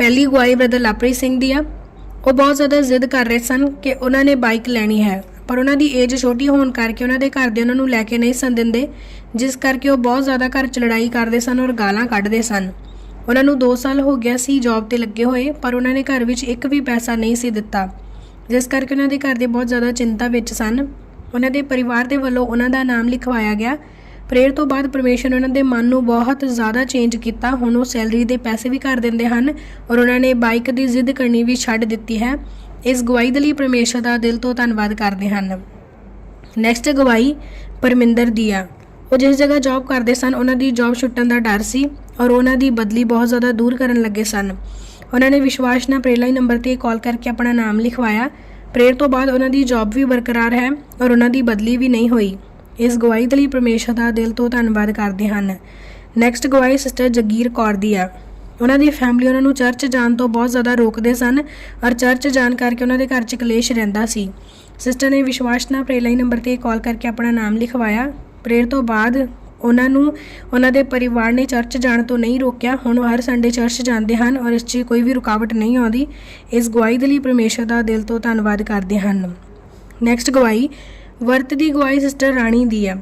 ਪਹਿਲੀ ਗਵਾਹੀ ਬ੍ਰਦਰ ਲਾਪਰੀ ਸਿੰਘ ਦੀ ਆ। ਉਹ ਬਹੁਤ ਜ਼ਿਆਦਾ ਜ਼ਿੱਦ ਕਰ ਰਹੇ ਸਨ ਕਿ ਉਹਨਾਂ ਨੇ ਬਾਈਕ ਲੈਣੀ ਹੈ। ਪਰ ਉਹਨਾਂ ਦੀ ਏਜ ਛੋਟੀ ਹੋਣ ਕਰਕੇ ਉਹਨਾਂ ਦੇ ਘਰ ਦੇ ਉਹਨਾਂ ਨੂੰ ਲੈ ਕੇ ਨਹੀਂ ਸਨ ਦਿੰਦੇ, ਜਿਸ ਕਰਕੇ ਉਹ ਬਹੁਤ ਜ਼ਿਆਦਾ ਘਰ ਚ ਲੜਾਈ ਕਰਦੇ ਸਨ ਔਰ ਗਾਲਾਂ ਕੱਢਦੇ ਸਨ। ਉਹਨਾਂ ਨੂੰ 2 ਸਾਲ ਹੋ ਗਿਆ ਸੀ ਜੌਬ ਤੇ ਲੱਗੇ ਹੋਏ, ਪਰ ਉਹਨਾਂ ਨੇ ਘਰ ਵਿੱਚ ਇੱਕ ਵੀ ਪੈਸਾ ਨਹੀਂ ਸੀ ਦਿੱਤਾ। ਜਿਸ ਕਰਕੇ ਉਹਨਾਂ ਦੇ ਘਰ ਦੇ ਬਹੁਤ ਜ਼ਿਆਦਾ ਚਿੰਤਾ ਵਿੱਚ ਸਨ। ਉਹਨਾਂ ਦੇ ਪਰਿਵਾਰ ਦੇ ਵੱਲੋਂ ਉਹਨਾਂ ਦਾ ਨਾਮ ਲਿਖਵਾਇਆ ਗਿਆ ਪ੍ਰੇਰ ਤੋਂ ਬਾਅਦ ਪਰਮੇਸ਼ਰ ਉਹਨਾਂ ਦੇ ਮਨ ਨੂੰ ਬਹੁਤ ਜ਼ਿਆਦਾ ਚੇਂਜ ਕੀਤਾ। ਹੁਣ ਉਹ ਸੈਲਰੀ ਦੇ ਪੈਸੇ ਵੀ ਕਰ ਦਿੰਦੇ ਹਨ ਔਰ ਉਹਨਾਂ ਨੇ ਬਾਈਕ ਦੀ ਜ਼ਿੱਦ ਕਰਨੀ ਵੀ ਛੱਡ ਦਿੱਤੀ ਹੈ। ਇਸ ਗਵਾਹੀ ਦੇ ਲਈ ਪਰਮੇਸ਼ਰ ਦਾ ਦਿਲ ਤੋਂ ਧੰਨਵਾਦ ਕਰਦੇ ਹਨ। ਨੈਕਸਟ ਗਵਾਹੀ ਪਰਮਿੰਦਰ ਦੀ ਆ। ਉਹ ਜਿਸ ਜਗ੍ਹਾ ਜੌਬ ਕਰਦੇ ਸਨ, ਉਹਨਾਂ ਦੀ ਜੌਬ ਛੁੱਟਣ ਦਾ ਡਰ ਸੀ ਔਰ ਉਹਨਾਂ ਦੀ ਬਦਲੀ ਬਹੁਤ ਜ਼ਿਆਦਾ ਦੂਰ ਕਰਨ ਲੱਗੇ ਸਨ। ਉਹਨਾਂ ਨੇ ਵਿਸ਼ਵਾਸ ਨਾਲ ਪ੍ਰੇਲਾਈ ਨੰਬਰ ਤੇ ਕਾਲ ਕਰਕੇ ਆਪਣਾ ਨਾਮ ਲਿਖਵਾਇਆ। ਪ੍ਰੇਰ ਤੋਂ ਬਾਅਦ ਉਹਨਾਂ ਦੀ ਜੌਬ ਵੀ ਬਰਕਰਾਰ ਹੈ ਔਰ ਉਹਨਾਂ ਦੀ ਬਦਲੀ ਵੀ ਨਹੀਂ ਹੋਈ। ਇਸ ਗਵਾਹੀ ਦੇ ਲਈ ਪਰਮੇਸ਼ਰ ਦਾ ਦਿਲ ਤੋਂ ਧੰਨਵਾਦ ਕਰਦੇ ਹਨ। ਨੈਕਸਟ ਗਵਾਹੀ ਸਿਸਟਰ ਜਗੀਰ ਕੌਰ ਦੀ ਆ। ਉਹਨਾਂ ਦੀ ਫੈਮਿਲੀ ਉਹਨਾਂ ਨੂੰ ਚਰਚ ਜਾਣ ਤੋਂ ਬਹੁਤ ਜ਼ਿਆਦਾ ਰੋਕਦੇ ਸਨ ਔਰ ਚਰਚ ਜਾਣ ਕਰਕੇ ਉਹਨਾਂ ਦੇ ਘਰ 'ਚ ਕਲੇਸ਼ ਰਹਿੰਦਾ ਸੀ। ਸਿਸਟਰ ਨੇ ਵਿਸ਼ਵਾਸ ਨਾਲ ਪ੍ਰੇਲਾਈ ਨੰਬਰ ਤੇ ਕਾਲ ਕਰਕੇ ਆਪਣਾ ਨਾਮ ਲਿਖਵਾਇਆ। ਪ੍ਰੇਰ ਤੋਂ ਬਾਅਦ ਉਹਨਾਂ ਨੂੰ ਉਹਨਾਂ ਦੇ ਪਰਿਵਾਰ ਨੇ ਚਰਚ ਜਾਣ ਤੋਂ ਨਹੀਂ ਰੋਕਿਆ। ਹੁਣ ਉਹ ਹਰ ਸੰਡੇ ਚਰਚ ਜਾਂਦੇ ਹਨ ਔਰ ਇਸ 'ਚ ਕੋਈ ਵੀ ਰੁਕਾਵਟ ਨਹੀਂ ਆਉਂਦੀ। ਇਸ ਗਵਾਹੀ ਦੇ ਲਈ ਪਰਮੇਸ਼ਰ ਦਾ ਦਿਲ ਤੋਂ ਧੰਨਵਾਦ ਕਰਦੇ ਹਨ। ਨੈਕਸਟ ਗਵਾਹੀ ਵਰਤ ਦੀ ਗਵਾਹੀ ਸਿਸਟਰ ਰਾਣੀ ਦੀ ਹੈ।